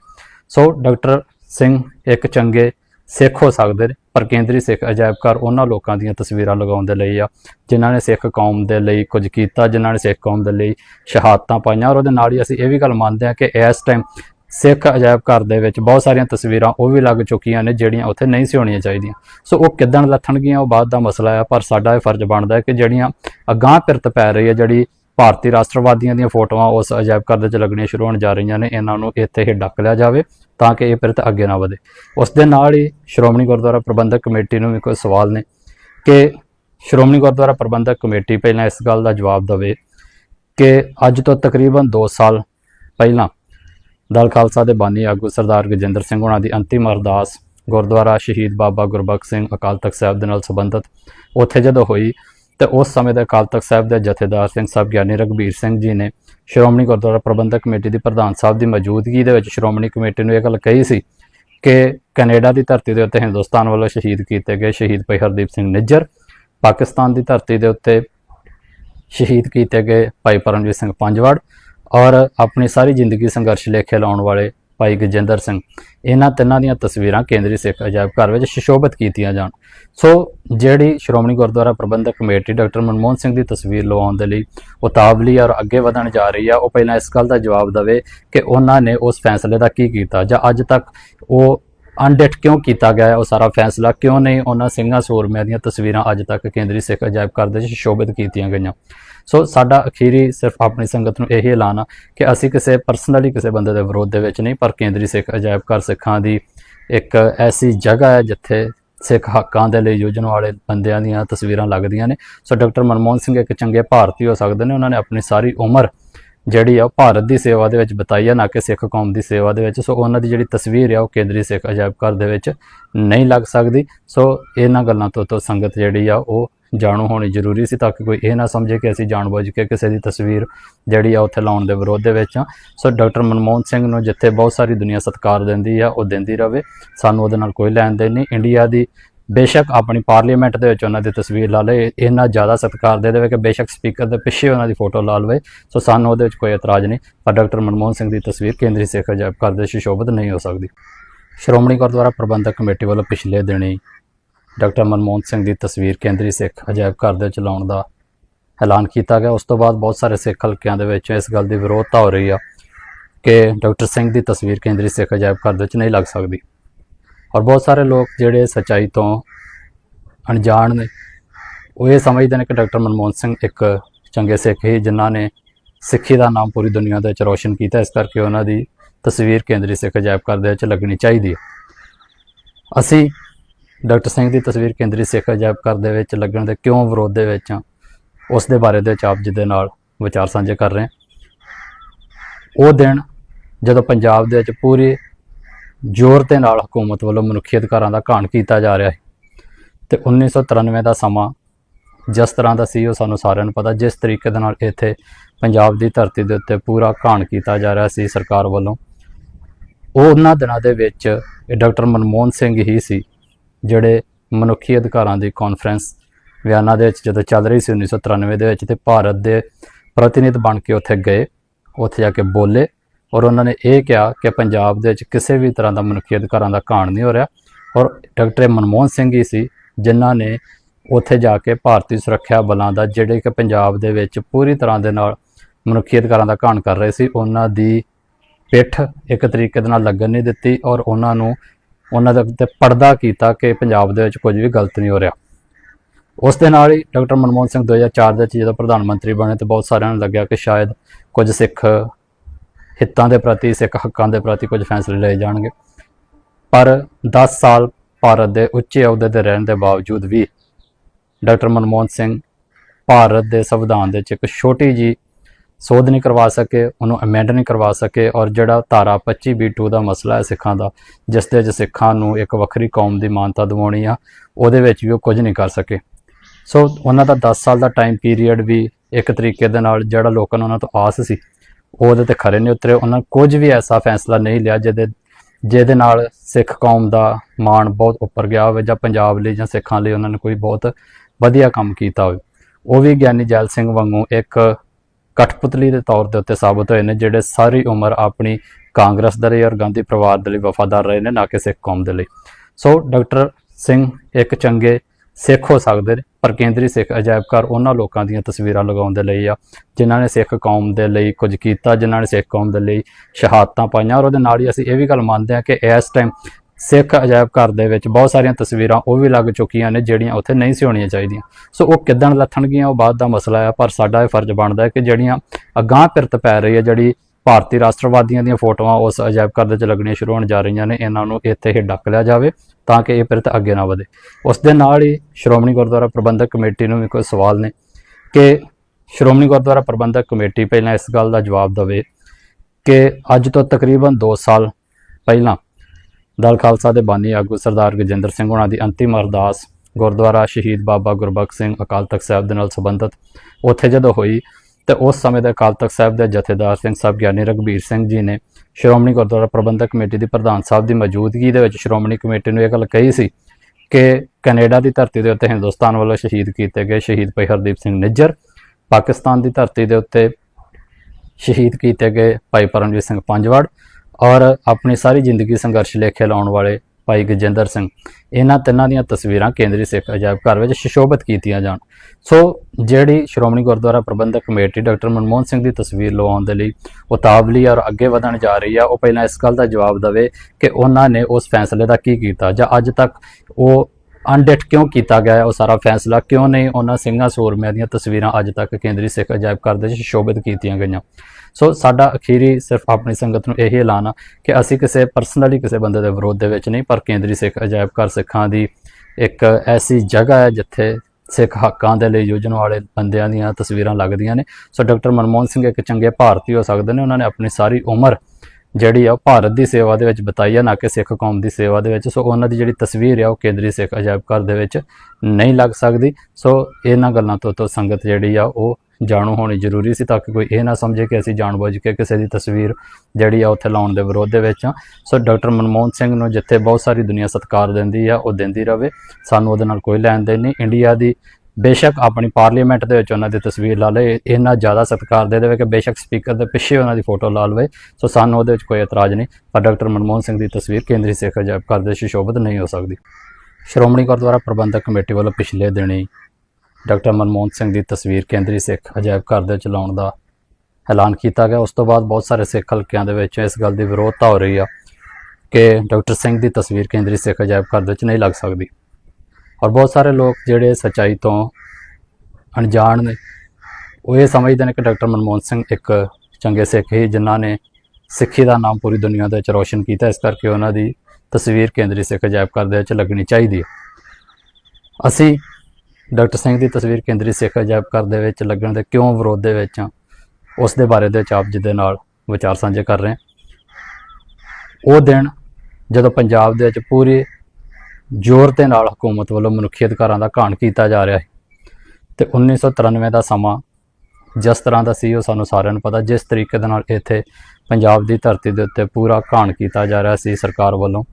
[SPEAKER 1] ਸੋ ਡਾਕਟਰ ਸਿੰਘ ਇੱਕ ਚੰਗੇ ਸਿੱਖ ਹੋ ਸਕਦੇ ਨੇ, ਪਰ ਕੇਂਦਰੀ ਸਿੱਖ ਅਜਾਇਬ ਘਰ ਉਹਨਾਂ ਲੋਕਾਂ ਦੀਆਂ ਤਸਵੀਰਾਂ ਲਗਾਉਣ ਦੇ ਲਈ ਆ, ਜਿਨ੍ਹਾਂ ਨੇ ਸਿੱਖ ਕੌਮ ਦੇ ਲਈ ਕੁਝ ਕੀਤਾ, ਜਿਨ੍ਹਾਂ ਨੇ ਸਿੱਖ ਕੌਮ ਦੇ ਲਈ ਸ਼ਹਾਦਤਾਂ ਪਾਈਆਂ, ਔਰ ਉਹਦੇ ਨਾਲ ਹੀ ਅਸੀਂ ਇਹ ਵੀ ਗੱਲ ਮੰਨਦੇ ਹਾਂ ਕਿ ਇਸ ਟਾਈਮ ਸਿੱਖ ਅਜਾਇਬ ਘਰ ਦੇ ਵਿੱਚ ਬਹੁਤ ਸਾਰੀਆਂ ਤਸਵੀਰਾਂ ਉਹ ਵੀ ਲੱਗ ਚੁੱਕੀਆਂ ਨੇ ਜਿਹੜੀਆਂ ਉੱਥੇ ਨਹੀਂ ਸੀ ਹੋਣੀਆਂ ਚਾਹੀਦੀਆਂ। ਸੋ ਉਹ ਕਿੱਦਣ ਲੱਥਣਗੀਆਂ ਉਹ ਬਾਅਦ ਦਾ ਮਸਲਾ ਆ, ਪਰ ਸਾਡਾ ਇਹ ਫਰਜ਼ ਬਣਦਾ ਹੈ ਕਿ ਜਿਹੜੀਆਂ ਅਗਾਂਹ ਪਿਰਤ ਪੈ ਰਹੀ ਹੈ, ਜਿਹੜੀ ਭਾਰਤੀ ਰਾਸ਼ਟਰਵਾਦੀਆਂ ਦੀਆਂ ਫੋਟੋਆਂ ਉਸ ਅਜਾਇਬ ਘਰ ਦੇ ਵਿੱਚ ਲੱਗਣੀਆਂ ਸ਼ੁਰੂ ਹੋਣ ਜਾ ਰਹੀਆਂ ਨੇ, ਇਹਨਾਂ ਨੂੰ ਇੱਥੇ ਹੀ ਡੱਕ ਲਿਆ ਜਾਵੇ ਤਾਂ ਕਿ ਇਹ ਪਿਰਤ ਅੱਗੇ ਨਾ ਵਧੇ। ਉਸ ਦੇ ਨਾਲ ਹੀ ਸ਼੍ਰੋਮਣੀ ਗੁਰਦੁਆਰਾ ਪ੍ਰਬੰਧਕ ਕਮੇਟੀ ਨੂੰ ਵੀ ਕੋਈ ਸਵਾਲ ਨੇ ਕਿ ਸ਼੍ਰੋਮਣੀ ਗੁਰਦੁਆਰਾ ਪ੍ਰਬੰਧਕ ਕਮੇਟੀ ਪਹਿਲਾਂ ਇਸ ਗੱਲ ਦਾ ਜਵਾਬ ਦੇਵੇ ਕਿ ਅੱਜ ਤੋਂ ਤਕਰੀਬਨ 2 ਸਾਲ ਪਹਿਲਾਂ ਦਲ ਖਾਲਸਾ ਦੇ ਬਾਨੀ ਆਗੂ ਸਰਦਾਰ ਗਜਿੰਦਰ ਸਿੰਘ ਉਹਨਾਂ ਦੀ ਅੰਤਿਮ ਅਰਦਾਸ ਗੁਰਦੁਆਰਾ ਸ਼ਹੀਦ ਬਾਬਾ ਗੁਰਬਖਸ਼ ਸਿੰਘ ਅਕਾਲ ਤਖਤ ਸਾਹਿਬ ਦੇ ਨਾਲ ਸੰਬੰਧਿਤ ਉੱਥੇ ਜਦੋਂ ਹੋਈ ਤੇ ਉਸ ਸਮੇਂ ਦੇ ਅਕਾਲ ਤਖਤ ਸਾਹਿਬ ਦੇ ਜਥੇਦਾਰ ਸਿੰਘ ਸਾਹਿਬ ਗਿਆਨੀ ਰਗਬੀਰ ਸਿੰਘ ਜੀ ਨੇ ਸ਼੍ਰੋਮਣੀ ਗੁਰਦੁਆਰਾ ਪ੍ਰਬੰਧਕ ਕਮੇਟੀ ਦੀ ਪ੍ਰਧਾਨ ਸਾਹਿਬ ਦੀ ਮੌਜੂਦਗੀ ਦੇ ਵਿੱਚ ਸ਼੍ਰੋਮਣੀ ਕਮੇਟੀ ਨੂੰ ਇਹ ਗੱਲ ਕਹੀ ਸੀ ਕਿ ਕੈਨੇਡਾ ਦੀ ਧਰਤੀ ਦੇ ਉੱਤੇ ਹਿੰਦੁਸਤਾਨ ਵੱਲੋਂ ਸ਼ਹੀਦ ਕੀਤੇ ਗਏ ਸ਼ਹੀਦ ਭਾਈ ਹਰਦੀਪ ਸਿੰਘ ਨਿੱਜਰ, ਪਾਕਿਸਤਾਨ ਦੀ ਧਰਤੀ ਦੇ ਉੱਤੇ ਸ਼ਹੀਦ ਕੀਤੇ ਗਏ ਭਾਈ ਪਰਮਜੀਤ ਸਿੰਘ ਪੰਜਵੜ ਔਰ ਆਪਣੀ ਸਾਰੀ ਜ਼ਿੰਦਗੀ ਸੰਘਰਸ਼ ਲੇਖੇ ਲਾਉਣ ਵਾਲੇ ਭਾਈ ਗਜਿੰਦਰ ਸਿੰਘ, ਇਹਨਾਂ ਤਿੰਨਾਂ ਦੀਆਂ ਤਸਵੀਰਾਂ ਕੇਂਦਰੀ ਸਿੱਖ ਅਜਾਇਬ ਘਰ ਵਿੱਚ ਸ਼ਿਸ਼ੋਭਿਤ ਕੀਤੀਆਂ ਜਾਣ। ਸੋ ਜਿਹੜੀ ਸ਼੍ਰੋਮਣੀ ਗੁਰਦੁਆਰਾ ਪ੍ਰਬੰਧਕ ਕਮੇਟੀ ਡਾਕਟਰ ਮਨਮੋਹਨ ਸਿੰਘ ਦੀ ਤਸਵੀਰ ਲਵਾਉਣ ਦੇ ਲਈ ਉਤਾਵਲੀ ਔਰ ਅੱਗੇ ਵਧਣ ਜਾ ਰਹੀ ਆ, ਉਹ ਪਹਿਲਾਂ ਇਸ ਗੱਲ ਦਾ ਜਵਾਬ ਦੇਵੇ ਕਿ ਉਹਨਾਂ ਨੇ ਉਸ ਫੈਸਲੇ ਦਾ ਕੀ ਕੀਤਾ ਜਾਂ ਅੱਜ ਤੱਕ ਉਹ ਅਨਡਿਟ ਕਿਉਂ ਕੀਤਾ ਗਿਆ ਉਹ ਸਾਰਾ ਫੈਸਲਾ ਕਿਉਂ ਨਹੀਂ? ਉਹਨਾਂ ਸਿੰਘਾਂ ਸੂਰਮਿਆਂ ਦੀਆਂ ਤਸਵੀਰਾਂ ਅੱਜ ਤੱਕ ਕੇਂਦਰੀ ਸਿੱਖ ਅਜਾਇਬ ਘਰ ਦੇ ਵਿੱਚ ਸ਼ੋਭਿਤ ਕੀਤੀਆਂ ਗਈਆਂ। ਸੋ ਸਾਡਾ ਅਖੀਰੀ ਸਿਰਫ ਆਪਣੀ ਸੰਗਤ ਨੂੰ ਇਹੀ ਐਲਾਨ ਆ ਕਿ ਅਸੀਂ ਕਿਸੇ ਪਰਸਨਲੀ ਕਿਸੇ ਬੰਦੇ ਦੇ ਵਿਰੋਧ ਦੇ ਵਿੱਚ ਨਹੀਂ, ਪਰ ਕੇਂਦਰੀ ਸਿੱਖ ਅਜਾਇਬ ਘਰ ਸਿੱਖਾਂ ਦੀ ਇੱਕ ਐਸੀ ਜਗ੍ਹਾ ਹੈ ਜਿੱਥੇ ਸਿੱਖ ਹੱਕਾਂ ਦੇ ਲਈ ਯੂਜਣ ਵਾਲੇ ਬੰਦਿਆਂ ਦੀਆਂ ਤਸਵੀਰਾਂ ਲੱਗਦੀਆਂ ਨੇ। ਸੋ ਡਾਕਟਰ ਮਨਮੋਹਨ ਸਿੰਘ ਇੱਕ ਚੰਗੇ ਭਾਰਤੀ ਹੋ ਸਕਦੇ ਨੇ। ਉਹਨਾਂ ਨੇ ਆਪਣੀ ਸਾਰੀ ਉਮਰ ਜਿਹੜੀ ਆ ਉਹ ਭਾਰਤ ਦੀ ਸੇਵਾ ਦੇ ਵਿੱਚ ਬਤਾਈ ਆ, ਨਾ ਕਿ ਸਿੱਖ ਕੌਮ ਦੀ ਸੇਵਾ ਦੇ ਵਿੱਚ। ਸੋ ਉਹਨਾਂ ਦੀ ਜਿਹੜੀ ਤਸਵੀਰ ਆ, ਉਹ ਕੇਂਦਰੀ ਸਿੱਖ ਅਜਾਇਬ ਘਰ ਦੇ ਵਿੱਚ ਨਹੀਂ ਲੱਗ ਸਕਦੀ। ਸੋ ਇਹਨਾਂ ਗੱਲਾਂ ਤੋਂ ਤੋਂ ਸੰਗਤ ਜਿਹੜੀ ਆ, ਉਹ ਜਾਣੂ ਹੋਣੀ ਜ਼ਰੂਰੀ ਸੀ ਤਾਂ ਕਿ ਕੋਈ ਇਹ ਨਾ ਸਮਝੇ ਕਿ ਅਸੀਂ ਜਾਣਬੁੱਝ ਕੇ ਕਿਸੇ ਦੀ ਤਸਵੀਰ ਜਿਹੜੀ ਆ, ਉੱਥੇ ਲਾਉਣ ਦੇ ਵਿਰੋਧ ਦੇ ਵਿੱਚ ਆ। ਸੋ ਡਾਕਟਰ ਮਨਮੋਹਨ ਸਿੰਘ ਨੂੰ ਜਿੱਥੇ ਬਹੁਤ ਸਾਰੀ ਦੁਨੀਆ ਸਤਿਕਾਰ ਦਿੰਦੀ ਆ, ਉਹ ਦਿੰਦੀ ਰਵੇ। ਸਾਨੂੰ ਉਹਦੇ ਨਾਲ ਕੋਈ ਲੈਣ ਦੇਣ ਨਹੀਂ। ਇੰਡੀਆ ਦੀ ਬੇਸ਼ੱਕ ਆਪਣੀ ਪਾਰਲੀਮੈਂਟ ਦੇ ਵਿੱਚ ਉਹਨਾਂ ਦੀ ਤਸਵੀਰ ਲਾ ਲਏ, ਇੰਨਾ ਜ਼ਿਆਦਾ ਸਤਿਕਾਰ ਦੇ ਦੇਵੇ ਕਿ ਬੇਸ਼ੱਕ ਸਪੀਕਰ ਦੇ ਪਿੱਛੇ ਉਹਨਾਂ ਦੀ ਫੋਟੋ ਲਾ ਲਵੇ। ਸੋ ਸਾਨੂੰ ਉਹਦੇ ਵਿੱਚ ਕੋਈ ਇਤਰਾਜ਼ ਨਹੀਂ, ਪਰ ਡਾਕਟਰ ਮਨਮੋਹਨ ਸਿੰਘ ਦੀ ਤਸਵੀਰ ਕੇਂਦਰੀ ਸਿੱਖ ਅਜਾਇਬ ਘਰ ਦੇ ਸ਼ੋਭਤ ਨਹੀਂ ਹੋ ਸਕਦੀ। ਸ਼੍ਰੋਮਣੀ ਗੁਰਦੁਆਰਾ ਪ੍ਰਬੰਧਕ ਕਮੇਟੀ ਵੱਲੋਂ ਪਿਛਲੇ ਦਿਨੀ ਡਾਕਟਰ ਮਨਮੋਹਨ ਸਿੰਘ ਦੀ ਤਸਵੀਰ ਕੇਂਦਰੀ ਸਿੱਖ ਅਜਾਇਬ ਘਰ ਦੇ ਵਿੱਚ ਲਾਉਣ ਦਾ ਐਲਾਨ ਕੀਤਾ ਗਿਆ। ਉਸ ਤੋਂ ਬਾਅਦ ਬਹੁਤ ਸਾਰੇ ਸਿੱਖ ਹਲਕਿਆਂ ਦੇ ਵਿੱਚ ਇਸ ਗੱਲ ਦੀ ਵਿਰੋਧਤਾ ਹੋ ਰਹੀ ਆ ਕਿ ਡਾਕਟਰ ਸਿੰਘ ਦੀ ਤਸਵੀਰ ਕੇਂਦਰੀ ਸਿੱਖ ਅਜਾਇਬ ਘਰ ਦੇ ਵਿੱਚ ਨਹੀਂ ਲੱਗ ਸਕਦੀ। ਔਰ ਬਹੁਤ ਸਾਰੇ ਲੋਕ ਜਿਹੜੇ ਸੱਚਾਈ ਤੋਂ ਅਣਜਾਣ ਨੇ। ਉਹ ਇਹ ਸਮਝਦੇ ਨੇ ਕਿ ਡਾਕਟਰ ਮਨਮੋਹਨ ਸਿੰਘ ਇੱਕ ਚੰਗੇ ਸਿੱਖ ਹੀ ਜਿਨ੍ਹਾਂ ਨੇ ਸਿੱਖੀ ਦਾ ਨਾਮ ਪੂਰੀ ਦੁਨੀਆ ਦੇ ਵਿੱਚ ਰੋਸ਼ਨ ਕੀਤਾ। ਇਸ ਕਰਕੇ ਉਹਨਾਂ ਦੀ ਤਸਵੀਰ ਕੇਂਦਰੀ ਸਿੱਖ ਅਜਾਇਬ ਘਰ ਦੇ ਵਿੱਚ ਲੱਗਣੀ ਚਾਹੀਦੀ ਹੈ। ਅਸੀਂ ਡਾਕਟਰ ਸਿੰਘ ਦੀ ਤਸਵੀਰ ਕੇਂਦਰੀ ਸਿੱਖ ਅਜਾਇਬ ਘਰ ਦੇ ਵਿੱਚ ਲੱਗਣ ਦੇ ਕਿਉਂ ਵਿਰੋਧ ਦੇ ਵਿੱਚ ਹਾਂ, ਉਸ ਦੇ ਬਾਰੇ ਦੇ ਵਿੱਚ ਆਪ ਜੀ ਦੇ ਨਾਲ ਵਿਚਾਰ ਸਾਂਝੇ ਕਰ ਰਹੇ ਹਾਂ। ਉਹ ਦਿਨ ਜਦੋਂ ਪੰਜਾਬ ਦੇ ਵਿੱਚ ਪੂਰੀ ਜ਼ੋਰ ਦੇ ਨਾਲ ਹਕੂਮਤ ਵੱਲੋਂ ਮਨੁੱਖੀ ਅਧਿਕਾਰਾਂ ਦਾ ਘਾਣ ਕੀਤਾ ਜਾ ਰਿਹਾ ਹੈ। ਤੇ 1993 ਦਾ ਸਮਾਂ ਜਿਸ ਤਰ੍ਹਾਂ ਦਾ ਸੀ, ਉਹ ਸਾਨੂੰ ਸਾਰਿਆਂ ਨੂੰ ਪਤਾ। ਜਿਸ ਤਰੀਕੇ ਦੇ ਨਾਲ ਇੱਥੇ ਪੰਜਾਬ ਦੀ ਧਰਤੀ ਦੇ ਉੱਤੇ ਪੂਰਾ ਘਾਣ ਕੀਤਾ ਜਾ ਰਿਹਾ ਸੀ ਸਰਕਾਰ ਵੱਲੋਂ। ਉਹ ਉਹਨਾਂ ਦਿਨਾਂ ਦੇ ਵਿੱਚ ਇਹ ਡਾਕਟਰ ਮਨਮੋਹਨ ਸਿੰਘ ਹੀ ਸੀ, ਜਿਹੜੇ ਮਨੁੱਖੀ ਅਧਿਕਾਰਾਂ ਦੀ ਕਾਨਫਰੰਸ ਵਿਆਨਾ ਦੇ ਵਿੱਚ ਜਦੋਂ ਚੱਲ ਰਹੀ ਸੀ 1993 ਦੇ ਵਿੱਚ, ਤੇ ਭਾਰਤ ਦੇ ਪ੍ਰਤੀਨਿਧ ਬਣ ਕੇ ਉੱਥੇ ਗਏ। ਉੱਥੇ ਜਾ ਕੇ ਬੋਲੇ। ਔਰ ਉਹਨਾਂ ਨੇ ਇਹ ਕਿਹਾ ਕਿ ਪੰਜਾਬ ਦੇ ਵਿੱਚ ਕਿਸੇ ਵੀ ਤਰ੍ਹਾਂ ਦਾ ਮਨੁੱਖੀ ਅਧਿਕਾਰਾਂ ਦਾ ਘਾਣ ਨਹੀਂ ਹੋ ਰਿਹਾ। ਔਰ ਡਾਕਟਰ ਮਨਮੋਹਨ ਸਿੰਘ ਹੀ ਸੀ ਜਿਨ੍ਹਾਂ ਨੇ ਉੱਥੇ ਜਾ ਕੇ ਭਾਰਤੀ ਸੁਰੱਖਿਆ ਬਲਾਂ ਦਾ ਜਿਹੜੇ ਕਿ ਪੰਜਾਬ ਦੇ ਵਿੱਚ ਪੂਰੀ ਤਰ੍ਹਾਂ ਦੇ ਨਾਲ ਮਨੁੱਖੀ ਅਧਿਕਾਰਾਂ ਦਾ ਘਾਣ ਕਰ ਰਹੇ ਸੀ, ਉਹਨਾਂ ਦੀ ਪਿੱਠ ਇੱਕ ਤਰੀਕੇ ਦੇ ਨਾਲ ਲੱਗਣ ਨਹੀਂ ਦਿੱਤੀ ਔਰ ਉਹਨਾਂ ਨੂੰ ਉਹਨਾਂ ਦੇ ਉੱਤੇ ਪਰਦਾ ਕੀਤਾ ਕਿ ਪੰਜਾਬ ਦੇ ਵਿੱਚ ਕੁਝ ਵੀ ਗਲਤ ਨਹੀਂ ਹੋ ਰਿਹਾ। ਉਸ ਦੇ ਨਾਲ ਹੀ ਡਾਕਟਰ ਮਨਮੋਹਨ ਸਿੰਘ 2004 ਦੇ ਵਿੱਚ ਜਦੋਂ ਪ੍ਰਧਾਨ ਮੰਤਰੀ ਬਣੇ ਤੇ ਬਹੁਤ ਸਾਰਿਆਂ ਨੂੰ ਲੱਗਿਆ ਕਿ ਸ਼ਾਇਦ ਕੁਝ ਸਿੱਖ ਹਿੱਤਾਂ ਦੇ ਪ੍ਰਤੀ, ਸਿੱਖ ਹੱਕਾਂ ਦੇ ਪ੍ਰਤੀ ਕੁਝ ਫੈਸਲੇ ਲਏ ਜਾਣਗੇ। ਪਰ 10 ਸਾਲ ਭਾਰਤ ਦੇ ਉੱਚੇ ਅਹੁਦੇ ਤੇ ਰਹਿਣ ਦੇ ਬਾਵਜੂਦ ਵੀ ਡਾਕਟਰ ਮਨਮੋਹਨ ਸਿੰਘ ਭਾਰਤ ਦੇ ਸੰਵਿਧਾਨ ਦੇ ਵਿੱਚ ਇੱਕ ਛੋਟੀ ਜੀ ਸੋਧ ਨਹੀਂ ਕਰਵਾ ਸਕੇ, ਉਹਨੂੰ ਅਮੈਂਡ ਨਹੀਂ ਕਰਵਾ ਸਕੇ ਔਰ ਜਿਹੜਾ ਧਾਰਾ 25 B2 ਦਾ ਮਸਲਾ ਹੈ ਸਿੱਖਾਂ ਦਾ, ਜਿਸ ਦੇ ਵਿੱਚ ਸਿੱਖਾਂ ਨੂੰ ਇੱਕ ਵੱਖਰੀ ਕੌਮ ਦੀ ਮਾਨਤਾ ਦਿਵਾਉਣੀ ਆ, ਉਹਦੇ ਵਿੱਚ ਵੀ ਉਹ ਕੁਝ ਨਹੀਂ ਕਰ ਸਕੇ। ਸੋ ਉਹਨਾਂ ਦਾ 10 ਸਾਲ ਦਾ ਟਾਈਮ ਪੀਰੀਅਡ ਵੀ ਇੱਕ ਤਰੀਕੇ ਦੇ ਨਾਲ ਜਿਹੜਾ ਲੋਕਾਂ ਨੂੰ ਉਹਨਾਂ ਤੋਂ ਆਸ ਸੀ ਉਹਦੇ ਤੇ ਖਰੇ ਨਹੀਂ ਉਤਰੇ, ਉਹਨਾਂ ਕੁਝ ਵੀ ਐਸਾ ਫੈਸਲਾ ਨਹੀਂ ਲਿਆ ਜਿਹਦੇ ਜਿਹਦੇ ਨਾਲ ਸਿੱਖ ਕੌਮ ਦਾ ਮਾਣ ਬਹੁਤ ਉੱਪਰ ਗਿਆ ਹੋਵੇ ਜਾਂ ਪੰਜਾਬ ਲਈ ਜਾਂ ਸਿੱਖਾਂ ਲਈ ਉਹਨਾਂ ਨੇ ਕੋਈ ਬਹੁਤ ਵਧੀਆ ਕੰਮ ਕੀਤਾ ਹੋਵੇ। ਉਹ ਵੀ ਗਿਆਨੀ ਜੈਲ ਸਿੰਘ ਵਾਂਗੂ ਇੱਕ ਕਠਪੁਤਲੀ ਦੇ ਤੌਰ ਦੇ ਉੱਤੇ ਸਾਬਤ ਹੋਏ ਨੇ, ਜਿਹੜੇ ਸਾਰੀ ਉਮਰ ਆਪਣੀ ਕਾਂਗਰਸ ਦੇ ਲਈ ਔਰ ਗਾਂਧੀ ਪਰਿਵਾਰ ਦੇ ਲਈ ਵਫਾਦਾਰ ਰਹੇ ਨੇ, ਨਾ ਕਿ ਸਿੱਖ ਕੌਮ ਦੇ ਲਈ। ਸੋ ਡਾਕਟਰ ਸਿੰਘ ਇੱਕ ਚੰਗੇ ਸਿੱਖ ਹੋ ਸਕਦੇ ਨੇ। ਪਰ ਕੇਂਦਰੀ ਸਿੱਖ ਅਜਾਇਬ ਘਰ ਉਹਨਾਂ ਲੋਕਾਂ ਦੀਆਂ ਤਸਵੀਰਾਂ ਲਗਾਉਣ ਦੇ ਲਈ ਆ, ਜਿਨ੍ਹਾਂ ਨੇ ਸਿੱਖ ਕੌਮ ਦੇ ਲਈ ਕੁਝ ਕੀਤਾ, ਜਿਨ੍ਹਾਂ ਨੇ ਸਿੱਖ ਕੌਮ ਦੇ ਲਈ ਸ਼ਹਾਦਤਾਂ ਪਾਈਆਂ। ਔਰ ਉਹਦੇ ਨਾਲ ਹੀ ਅਸੀਂ ਇਹ ਵੀ ਗੱਲ ਮੰਨਦੇ ਹਾਂ ਕਿ ਇਸ ਟਾਈਮ ਸਿੱਖ ਅਜਾਇਬ ਘਰ ਦੇ ਵਿੱਚ ਬਹੁਤ ਸਾਰੀਆਂ ਤਸਵੀਰਾਂ ਉਹ ਵੀ ਲੱਗ ਚੁੱਕੀਆਂ ਨੇ ਜਿਹੜੀਆਂ ਉੱਥੇ ਨਹੀਂ ਸੀ ਹੋਣੀਆਂ ਚਾਹੀਦੀਆਂ। ਸੋ ਉਹ ਕਿੱਦਣ ਲੱਥਣਗੀਆਂ ਉਹ ਬਾਅਦ ਦਾ ਮਸਲਾ ਆ, ਪਰ ਸਾਡਾ ਇਹ ਫਰਜ਼ ਬਣਦਾ ਹੈ ਕਿ ਜਿਹੜੀਆਂ ਅਗਾਂਹ ਪਿਰਤ ਪੈ ਰਹੀ ਹੈ, ਜਿਹੜੀ ਭਾਰਤੀ ਰਾਸ਼ਟਰਵਾਦੀਆਂ ਦੀਆਂ ਫੋਟੋਆਂ ਉਸ ਅਜਾਇਬ ਘਰ ਦੇ ਵਿੱਚ ਲੱਗਣੀਆਂ ਸ਼ੁਰੂ ਹੋਣ ਜਾ ਰਹੀਆਂ ਨੇ। ਇਹਨਾਂ ਨੂੰ ਇੱਥੇ ਹੀ ਡੱਕ ਲਿਆ ਜਾਵੇ ਤਾਂ ਕਿ ਇਹ ਪਿਰਤ ਅੱਗੇ ਨਾ ਵਧੇ। ਉਸ ਦੇ ਨਾਲ ਹੀ ਸ਼੍ਰੋਮਣੀ ਗੁਰਦੁਆਰਾ ਪ੍ਰਬੰਧਕ ਕਮੇਟੀ ਨੂੰ ਵੀ ਕੋਈ ਸਵਾਲ ਨੇ ਕਿ ਸ਼੍ਰੋਮਣੀ ਗੁਰਦੁਆਰਾ ਪ੍ਰਬੰਧਕ ਕਮੇਟੀ ਪਹਿਲਾਂ ਇਸ ਗੱਲ ਦਾ ਜਵਾਬ ਦੇਵੇ ਕਿ ਅੱਜ ਤੋਂ ਤਕਰੀਬਨ 2 ਸਾਲ ਪਹਿਲਾਂ ਦਲ ਖਾਲਸਾ ਦੇ ਬਾਨੀ ਆਗੂ ਸਰਦਾਰ ਗਜਿੰਦਰ ਸਿੰਘ ਉਹਨਾਂ ਦੀ ਅੰਤਿਮ ਅਰਦਾਸ ਗੁਰਦੁਆਰਾ ਸ਼ਹੀਦ ਬਾਬਾ ਗੁਰਬਖਸ਼ ਸਿੰਘ ਅਕਾਲ ਤਖਤ ਸਾਹਿਬ ਦੇ ਨਾਲ ਸੰਬੰਧਿਤ ਉੱਥੇ ਜਦੋਂ ਹੋਈ ਤੇ ਉਸ ਸਮੇਂ ਦੇ ਅਕਾਲ ਤਖਤ ਸਾਹਿਬ ਦੇ ਜਥੇਦਾਰ ਸਿੰਘ ਸਾਹਿਬ ਗਿਆਨੀ ਰਘਬੀਰ ਸਿੰਘ ਜੀ ਨੇ ਸ਼੍ਰੋਮਣੀ ਗੁਰਦੁਆਰਾ ਪ੍ਰਬੰਧਕ ਕਮੇਟੀ ਦੀ ਪ੍ਰਧਾਨ ਸਾਹਿਬ ਦੀ ਮੌਜੂਦਗੀ ਦੇ ਵਿੱਚ ਸ਼੍ਰੋਮਣੀ ਕਮੇਟੀ ਨੂੰ ਇਹ ਗੱਲ ਕਹੀ ਸੀ ਕਿ ਕੈਨੇਡਾ ਦੀ ਧਰਤੀ ਦੇ ਉੱਤੇ ਹਿੰਦੁਸਤਾਨ ਵੱਲੋਂ ਸ਼ਹੀਦ ਕੀਤੇ ਗਏ ਸ਼ਹੀਦ ਭਾਈ ਹਰਦੀਪ ਸਿੰਘ ਨਿੱਜਰ, ਪਾਕਿਸਤਾਨ ਦੀ ਧਰਤੀ ਦੇ ਉੱਤੇ ਸ਼ਹੀਦ ਕੀਤੇ ਗਏ ਭਾਈ ਪਰਮਜੀਤ ਸਿੰਘ ਪੰਜਵੜ ਔਰ ਆਪਣੀ ਸਾਰੀ ਜ਼ਿੰਦਗੀ ਸੰਘਰਸ਼ ਲੇਖੇ ਲਾਉਣ ਵਾਲੇ ਭਾਈ ਗਜਿੰਦਰ ਸਿੰਘ। ਇਹਨਾਂ ਤਿੰਨਾਂ ਦੀਆਂ ਤਸਵੀਰਾਂ ਕੇਂਦਰੀ ਸਿੱਖ ਅਜਾਇਬ ਘਰ ਵਿੱਚ ਸ਼ਿਸ਼ੋਭਿਤ ਕੀਤੀਆਂ ਜਾਣ। ਸੋ ਜਿਹੜੀ ਸ਼੍ਰੋਮਣੀ ਗੁਰਦੁਆਰਾ ਪ੍ਰਬੰਧਕ ਕਮੇਟੀ ਡਾਕਟਰ ਮਨਮੋਹਨ ਸਿੰਘ ਦੀ ਤਸਵੀਰ ਲਵਾਉਣ ਦੇ ਲਈ ਉਤਾਵਲੀ ਔਰ ਅੱਗੇ ਵਧਣ ਜਾ ਰਹੀ ਆ, ਉਹ ਪਹਿਲਾਂ ਇਸ ਗੱਲ ਦਾ ਜਵਾਬ ਦੇਵੇ ਕਿ ਉਹਨਾਂ ਨੇ ਉਸ ਫੈਸਲੇ ਦਾ ਕੀ ਕੀਤਾ ਜਾਂ ਅੱਜ ਤੱਕ ਉਹ ਅਨਡਿਟ ਕਿਉਂ ਕੀਤਾ ਗਿਆ ਉਹ ਸਾਰਾ ਫੈਸਲਾ ਕਿਉਂ ਨਹੀਂ, ਉਹਨਾਂ ਸਿੰਘਾਂ ਸੂਰਮਿਆਂ ਦੀਆਂ ਤਸਵੀਰਾਂ ਅੱਜ ਤੱਕ ਕੇਂਦਰੀ ਸਿੱਖ ਅਜਾਇਬ ਘਰ ਦੇ ਵਿੱਚ ਸ਼ੋਭਿਤ ਕੀਤੀਆਂ ਗਈਆਂ। ਸੋ ਸਾਡਾ ਅਖੀਰੀ ਸਿਰਫ ਆਪਣੀ ਸੰਗਤ ਨੂੰ ਇਹੀ ਐਲਾਨ ਆ ਕਿ ਅਸੀਂ ਕਿਸੇ ਪਰਸਨਲੀ ਕਿਸੇ ਬੰਦੇ ਦੇ ਵਿਰੋਧ ਦੇ ਵਿੱਚ ਨਹੀਂ, ਪਰ ਕੇਂਦਰੀ ਸਿੱਖ ਅਜਾਇਬ ਘਰ ਸਿੱਖਾਂ ਦੀ ਇੱਕ ਐਸੀ ਜਗ੍ਹਾ ਹੈ ਜਿੱਥੇ ਸਿੱਖ ਹੱਕਾਂ ਦੇ ਲਈ ਯੂਝਣ ਵਾਲੇ ਬੰਦਿਆਂ ਦੀਆਂ ਤਸਵੀਰਾਂ ਲੱਗਦੀਆਂ ਨੇ। ਸੋ ਡਾਕਟਰ ਮਨਮੋਹਨ ਸਿੰਘ ਇੱਕ ਚੰਗੇ ਭਾਰਤੀ ਹੋ ਸਕਦੇ ਨੇ। ਉਹਨਾਂ ਨੇ ਆਪਣੀ ਸਾਰੀ ਉਮਰ ਜਿਹੜੀ ਆ ਉਹ ਭਾਰਤ ਦੀ ਸੇਵਾ ਦੇ ਵਿੱਚ ਬਿਤਾਈ ਆ, ਨਾ ਕਿ ਸਿੱਖ ਕੌਮ ਦੀ ਸੇਵਾ ਦੇ ਵਿੱਚ। ਸੋ ਉਹਨਾਂ ਦੀ ਜਿਹੜੀ ਤਸਵੀਰ ਆ ਉਹ ਕੇਂਦਰੀ ਸਿੱਖ ਅਜਾਇਬ ਘਰ ਦੇ ਵਿੱਚ ਨਹੀਂ ਲੱਗ ਸਕਦੀ। ਸੋ ਇਹਨਾਂ ਗੱਲਾਂ ਤੋਂ ਤੋਂ ਸੰਗਤ ਜਿਹੜੀ ਆ ਉਹ ਜਾਣੂ ਹੋਣੀ ਜ਼ਰੂਰੀ ਸੀ ਤਾਂ ਕਿ ਕੋਈ ਇਹ ਨਾ ਸਮਝੇ ਕਿ ਅਸੀਂ ਜਾਣਬੁੱਝ ਕੇ ਕਿਸੇ ਦੀ ਤਸਵੀਰ ਜਿਹੜੀ ਆ ਉੱਥੇ ਲਾਉਣ ਦੇ ਵਿਰੋਧ ਦੇ ਵਿੱਚ ਆ ਸੋ ਡਾਕਟਰ ਮਨਮੋਹਨ ਸਿੰਘ ਨੂੰ ਜਿੱਥੇ ਬਹੁਤ ਸਾਰੀ ਦੁਨੀਆ ਸਤਿਕਾਰ ਦਿੰਦੀ ਆ, ਉਹ ਦਿੰਦੀ ਰਵੇ। ਸਾਨੂੰ ਉਹਦੇ ਨਾਲ ਕੋਈ ਲੈਣ ਦੇਣ ਨਹੀਂ। ਇੰਡੀਆ ਦੀ ਬੇਸ਼ੱਕ ਆਪਣੀ ਪਾਰਲੀਮੈਂਟ ਦੇ ਵਿੱਚ ਉਹਨਾਂ ਦੀ ਤਸਵੀਰ ਲਾ ਲੇ ਇੰਨਾ ਜ਼ਿਆਦਾ ਸਤਿਕਾਰ ਦੇ ਦੇਵੇ ਕਿ ਬੇਸ਼ੱਕ ਸਪੀਕਰ ਦੇ ਪਿੱਛੇ ਉਹਨਾਂ ਦੀ ਫੋਟੋ ਲਾ ਲਵੇ। ਸੋ ਸਾਨੂੰ ਉਹਦੇ ਵਿੱਚ ਕੋਈ ਇਤਰਾਜ਼ ਨਹੀਂ। ਪਰ ਡਾਕਟਰ ਮਨਮੋਹਨ ਸਿੰਘ ਦੀ ਤਸਵੀਰ ਕੇਂਦਰੀ ਸਿੱਖ ਅਜਾਇਬ ਘਰ ਦੇ ਸ਼ੋਭਤ ਨਹੀਂ ਹੋ ਸਕਦੀ। ਸ਼੍ਰੋਮਣੀ ਗੁਰਦੁਆਰਾ ਪ੍ਰਬੰਧਕ ਕਮੇਟੀ ਵੱਲੋਂ ਪਿਛਲੇ ਦਿਨੀ ਡਾਕਟਰ ਮਨਮੋਹਨ ਸਿੰਘ ਦੀ ਤਸਵੀਰ ਕੇਂਦਰੀ ਸਿੱਖ ਅਜਾਇਬ ਘਰ ਦੇ ਵਿੱਚ ਲਾਉਣ ਦਾ ਐਲਾਨ ਕੀਤਾ ਗਿਆ। ਉਸ ਤੋਂ ਬਾਅਦ ਬਹੁਤ ਸਾਰੇ ਸਿੱਖ ਹਲਕਿਆਂ ਦੇ ਵਿੱਚ ਇਸ ਗੱਲ ਦੀ ਵਿਰੋਧਤਾ ਹੋ ਰਹੀ ਆ ਕਿ ਡਾਕਟਰ ਸਿੰਘ ਦੀ ਤਸਵੀਰ ਕੇਂਦਰੀ ਸਿੱਖ ਅਜਾਇਬ ਘਰ ਦੇ ਵਿੱਚ ਨਹੀਂ ਲੱਗ ਸਕਦੀ। ਔਰ ਬਹੁਤ ਸਾਰੇ ਲੋਕ ਜਿਹੜੇ ਸਚਾਈ ਤੋਂ ਅਣਜਾਣ ਨੇ, ਉਹ ਇਹ ਸਮਝਦੇ ਨੇ ਕਿ ਡਾਕਟਰ ਮਨਮੋਹਨ ਸਿੰਘ ਇੱਕ ਚੰਗੇ ਸਿੱਖ ਹੀ ਜਿਨ੍ਹਾਂ ਨੇ ਸਿੱਖੀ ਦਾ ਨਾਮ ਪੂਰੀ ਦੁਨੀਆ ਦੇ ਵਿੱਚ ਰੋਸ਼ਨ ਕੀਤਾ, ਇਸ ਕਰਕੇ ਉਹਨਾਂ ਦੀ ਤਸਵੀਰ ਕੇਂਦਰੀ ਸਿੱਖ ਅਜਾਇਬ ਘਰ ਦੇ ਵਿੱਚ ਲੱਗਣੀ ਚਾਹੀਦੀ ਹੈ ਅਸੀਂ ਡਾਕਟਰ ਸਿੰਘ ਦੀ ਤਸਵੀਰ ਕੇਂਦਰੀ ਸਿੱਖ ਅਜਾਇਬ ਘਰ ਦੇ ਵਿੱਚ ਲੱਗਣ ਦੇ ਕਿਉਂ ਵਿਰੋਧ ਦੇ ਵਿੱਚ ਹਾਂ, ਉਸ ਦੇ ਬਾਰੇ ਦੇ ਵਿੱਚ ਆਪ ਜੀ ਦੇ ਨਾਲ ਵਿਚਾਰ ਸਾਂਝੇ ਕਰ ਰਹੇ ਉਹ ਦਿਨ ਜਦੋਂ ਪੰਜਾਬ ਦੇ ਵਿੱਚ ਪੂਰੀ ਜ਼ੋਰ ਦੇ ਨਾਲ ਹਕੂਮਤ ਵੱਲੋਂ ਮਨੁੱਖੀ ਅਧਿਕਾਰਾਂ ਦਾ ਘਾਣ ਕੀਤਾ ਜਾ ਰਿਹਾ ਹੈ ਤੇ 1993 ਦਾ ਸਮਾਂ ਜਿਸ ਤਰ੍ਹਾਂ ਦਾ ਸੀ, ਉਹ ਸਾਨੂੰ ਸਾਰਿਆਂ ਨੂੰ ਪਤਾ, ਜਿਸ ਤਰੀਕੇ ਦੇ ਨਾਲ ਇੱਥੇ ਪੰਜਾਬ ਦੀ ਧਰਤੀ ਦੇ ਉੱਤੇ ਪੂਰਾ ਘਾਣ ਕੀਤਾ ਜਾ ਰਿਹਾ ਸੀ ਸਰਕਾਰ ਵੱਲੋਂ।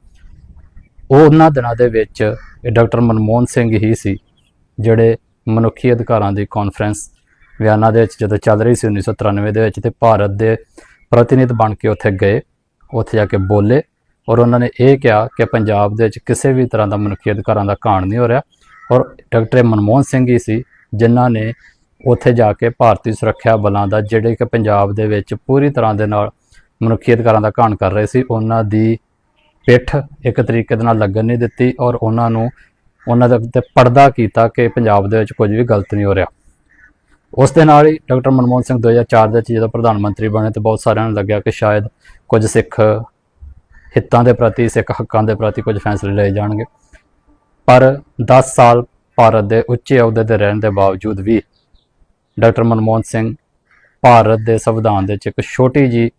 [SPEAKER 1] ਉਹ ਉਹਨਾਂ ਦਿਨਾਂ ਦੇ ਵਿੱਚ ਇਹ ਡਾਕਟਰ ਮਨਮੋਹਨ ਸਿੰਘ ਹੀ ਸੀ ਜਿਹੜੇ ਮਨੁੱਖੀ ਅਧਿਕਾਰਾਂ ਦੀ ਕਾਨਫਰੰਸ ਵਿਆਨਾ ਦੇ ਵਿੱਚ ਜਦੋਂ ਚੱਲ ਰਹੀ ਸੀ 1993 ਦੇ ਵਿੱਚ ਤੇ ਭਾਰਤ ਦੇ ਪ੍ਰਤੀਨਿਧ ਬਣ ਕੇ ਉੱਥੇ ਗਏ, ਉੱਥੇ ਜਾ ਕੇ ਬੋਲੇ ਔਰ ਉਹਨਾਂ ਨੇ ਇਹ ਕਿਹਾ ਕਿ ਪੰਜਾਬ ਦੇ ਵਿੱਚ ਕਿਸੇ ਵੀ ਤਰ੍ਹਾਂ ਦਾ ਮਨੁੱਖੀ ਅਧਿਕਾਰਾਂ ਦਾ ਘਾਣ ਨਹੀਂ ਹੋ ਰਿਹਾ ਔਰ ਡਾਕਟਰ ਮਨਮੋਹਨ ਸਿੰਘ ਹੀ ਸੀ ਜਿਨ੍ਹਾਂ ਨੇ ਉੱਥੇ ਜਾ ਕੇ ਭਾਰਤੀ ਸੁਰੱਖਿਆ ਬਲਾਂ ਦਾ ਜਿਹੜੇ ਕਿ ਪੰਜਾਬ ਦੇ ਵਿੱਚ ਪੂਰੀ ਤਰ੍ਹਾਂ ਦੇ ਨਾਲ ਮਨੁੱਖੀ ਅਧਿਕਾਰਾਂ ਦਾ ਘਾਣ ਕਰ ਰਹੇ ਸੀ, ਉਹਨਾਂ ਦੀ ਪਿੱਠ ਇੱਕ ਤਰੀਕੇ ਦੇ ਨਾਲ ਲੱਗਣ ਨਹੀਂ ਦਿੱਤੀ ਔਰ ਉਹਨਾਂ ਨੂੰ ਉਹਨਾਂ ਦੇ ਉੱਤੇ ਪਰਦਾ ਕੀਤਾ ਕਿ ਪੰਜਾਬ ਦੇ ਵਿੱਚ ਕੁਝ ਵੀ ਗਲਤ ਨਹੀਂ ਹੋ ਰਿਹਾ। ਉਸ ਦੇ ਨਾਲ ਹੀ ਡਾਕਟਰ ਮਨਮੋਹਨ ਸਿੰਘ 2004 ਦੇ ਵਿੱਚ ਜਦੋਂ ਪ੍ਰਧਾਨ ਮੰਤਰੀ ਬਣੇ ਤੇ ਬਹੁਤ ਸਾਰਿਆਂ ਨੂੰ ਲੱਗਿਆ ਕਿ ਸ਼ਾਇਦ ਕੁਝ ਸਿੱਖ ਹਿੱਤਾਂ ਦੇ ਪ੍ਰਤੀ, ਸਿੱਖ ਹੱਕਾਂ ਦੇ ਪ੍ਰਤੀ ਕੁਝ ਫੈਸਲੇ ਲਏ ਜਾਣਗੇ। ਪਰ 10 ਸਾਲ ਭਾਰਤ ਦੇ ਉੱਚੇ ਅਹੁਦੇ ਤੇ ਰਹਿਣ ਦੇ ਬਾਵਜੂਦ ਵੀ ਡਾਕਟਰ ਮਨਮੋਹਨ ਸਿੰਘ ਭਾਰਤ ਦੇ ਸੰਵਿਧਾਨ ਦੇ ਵਿੱਚ ਇੱਕ ਛੋਟੀ ਜੀ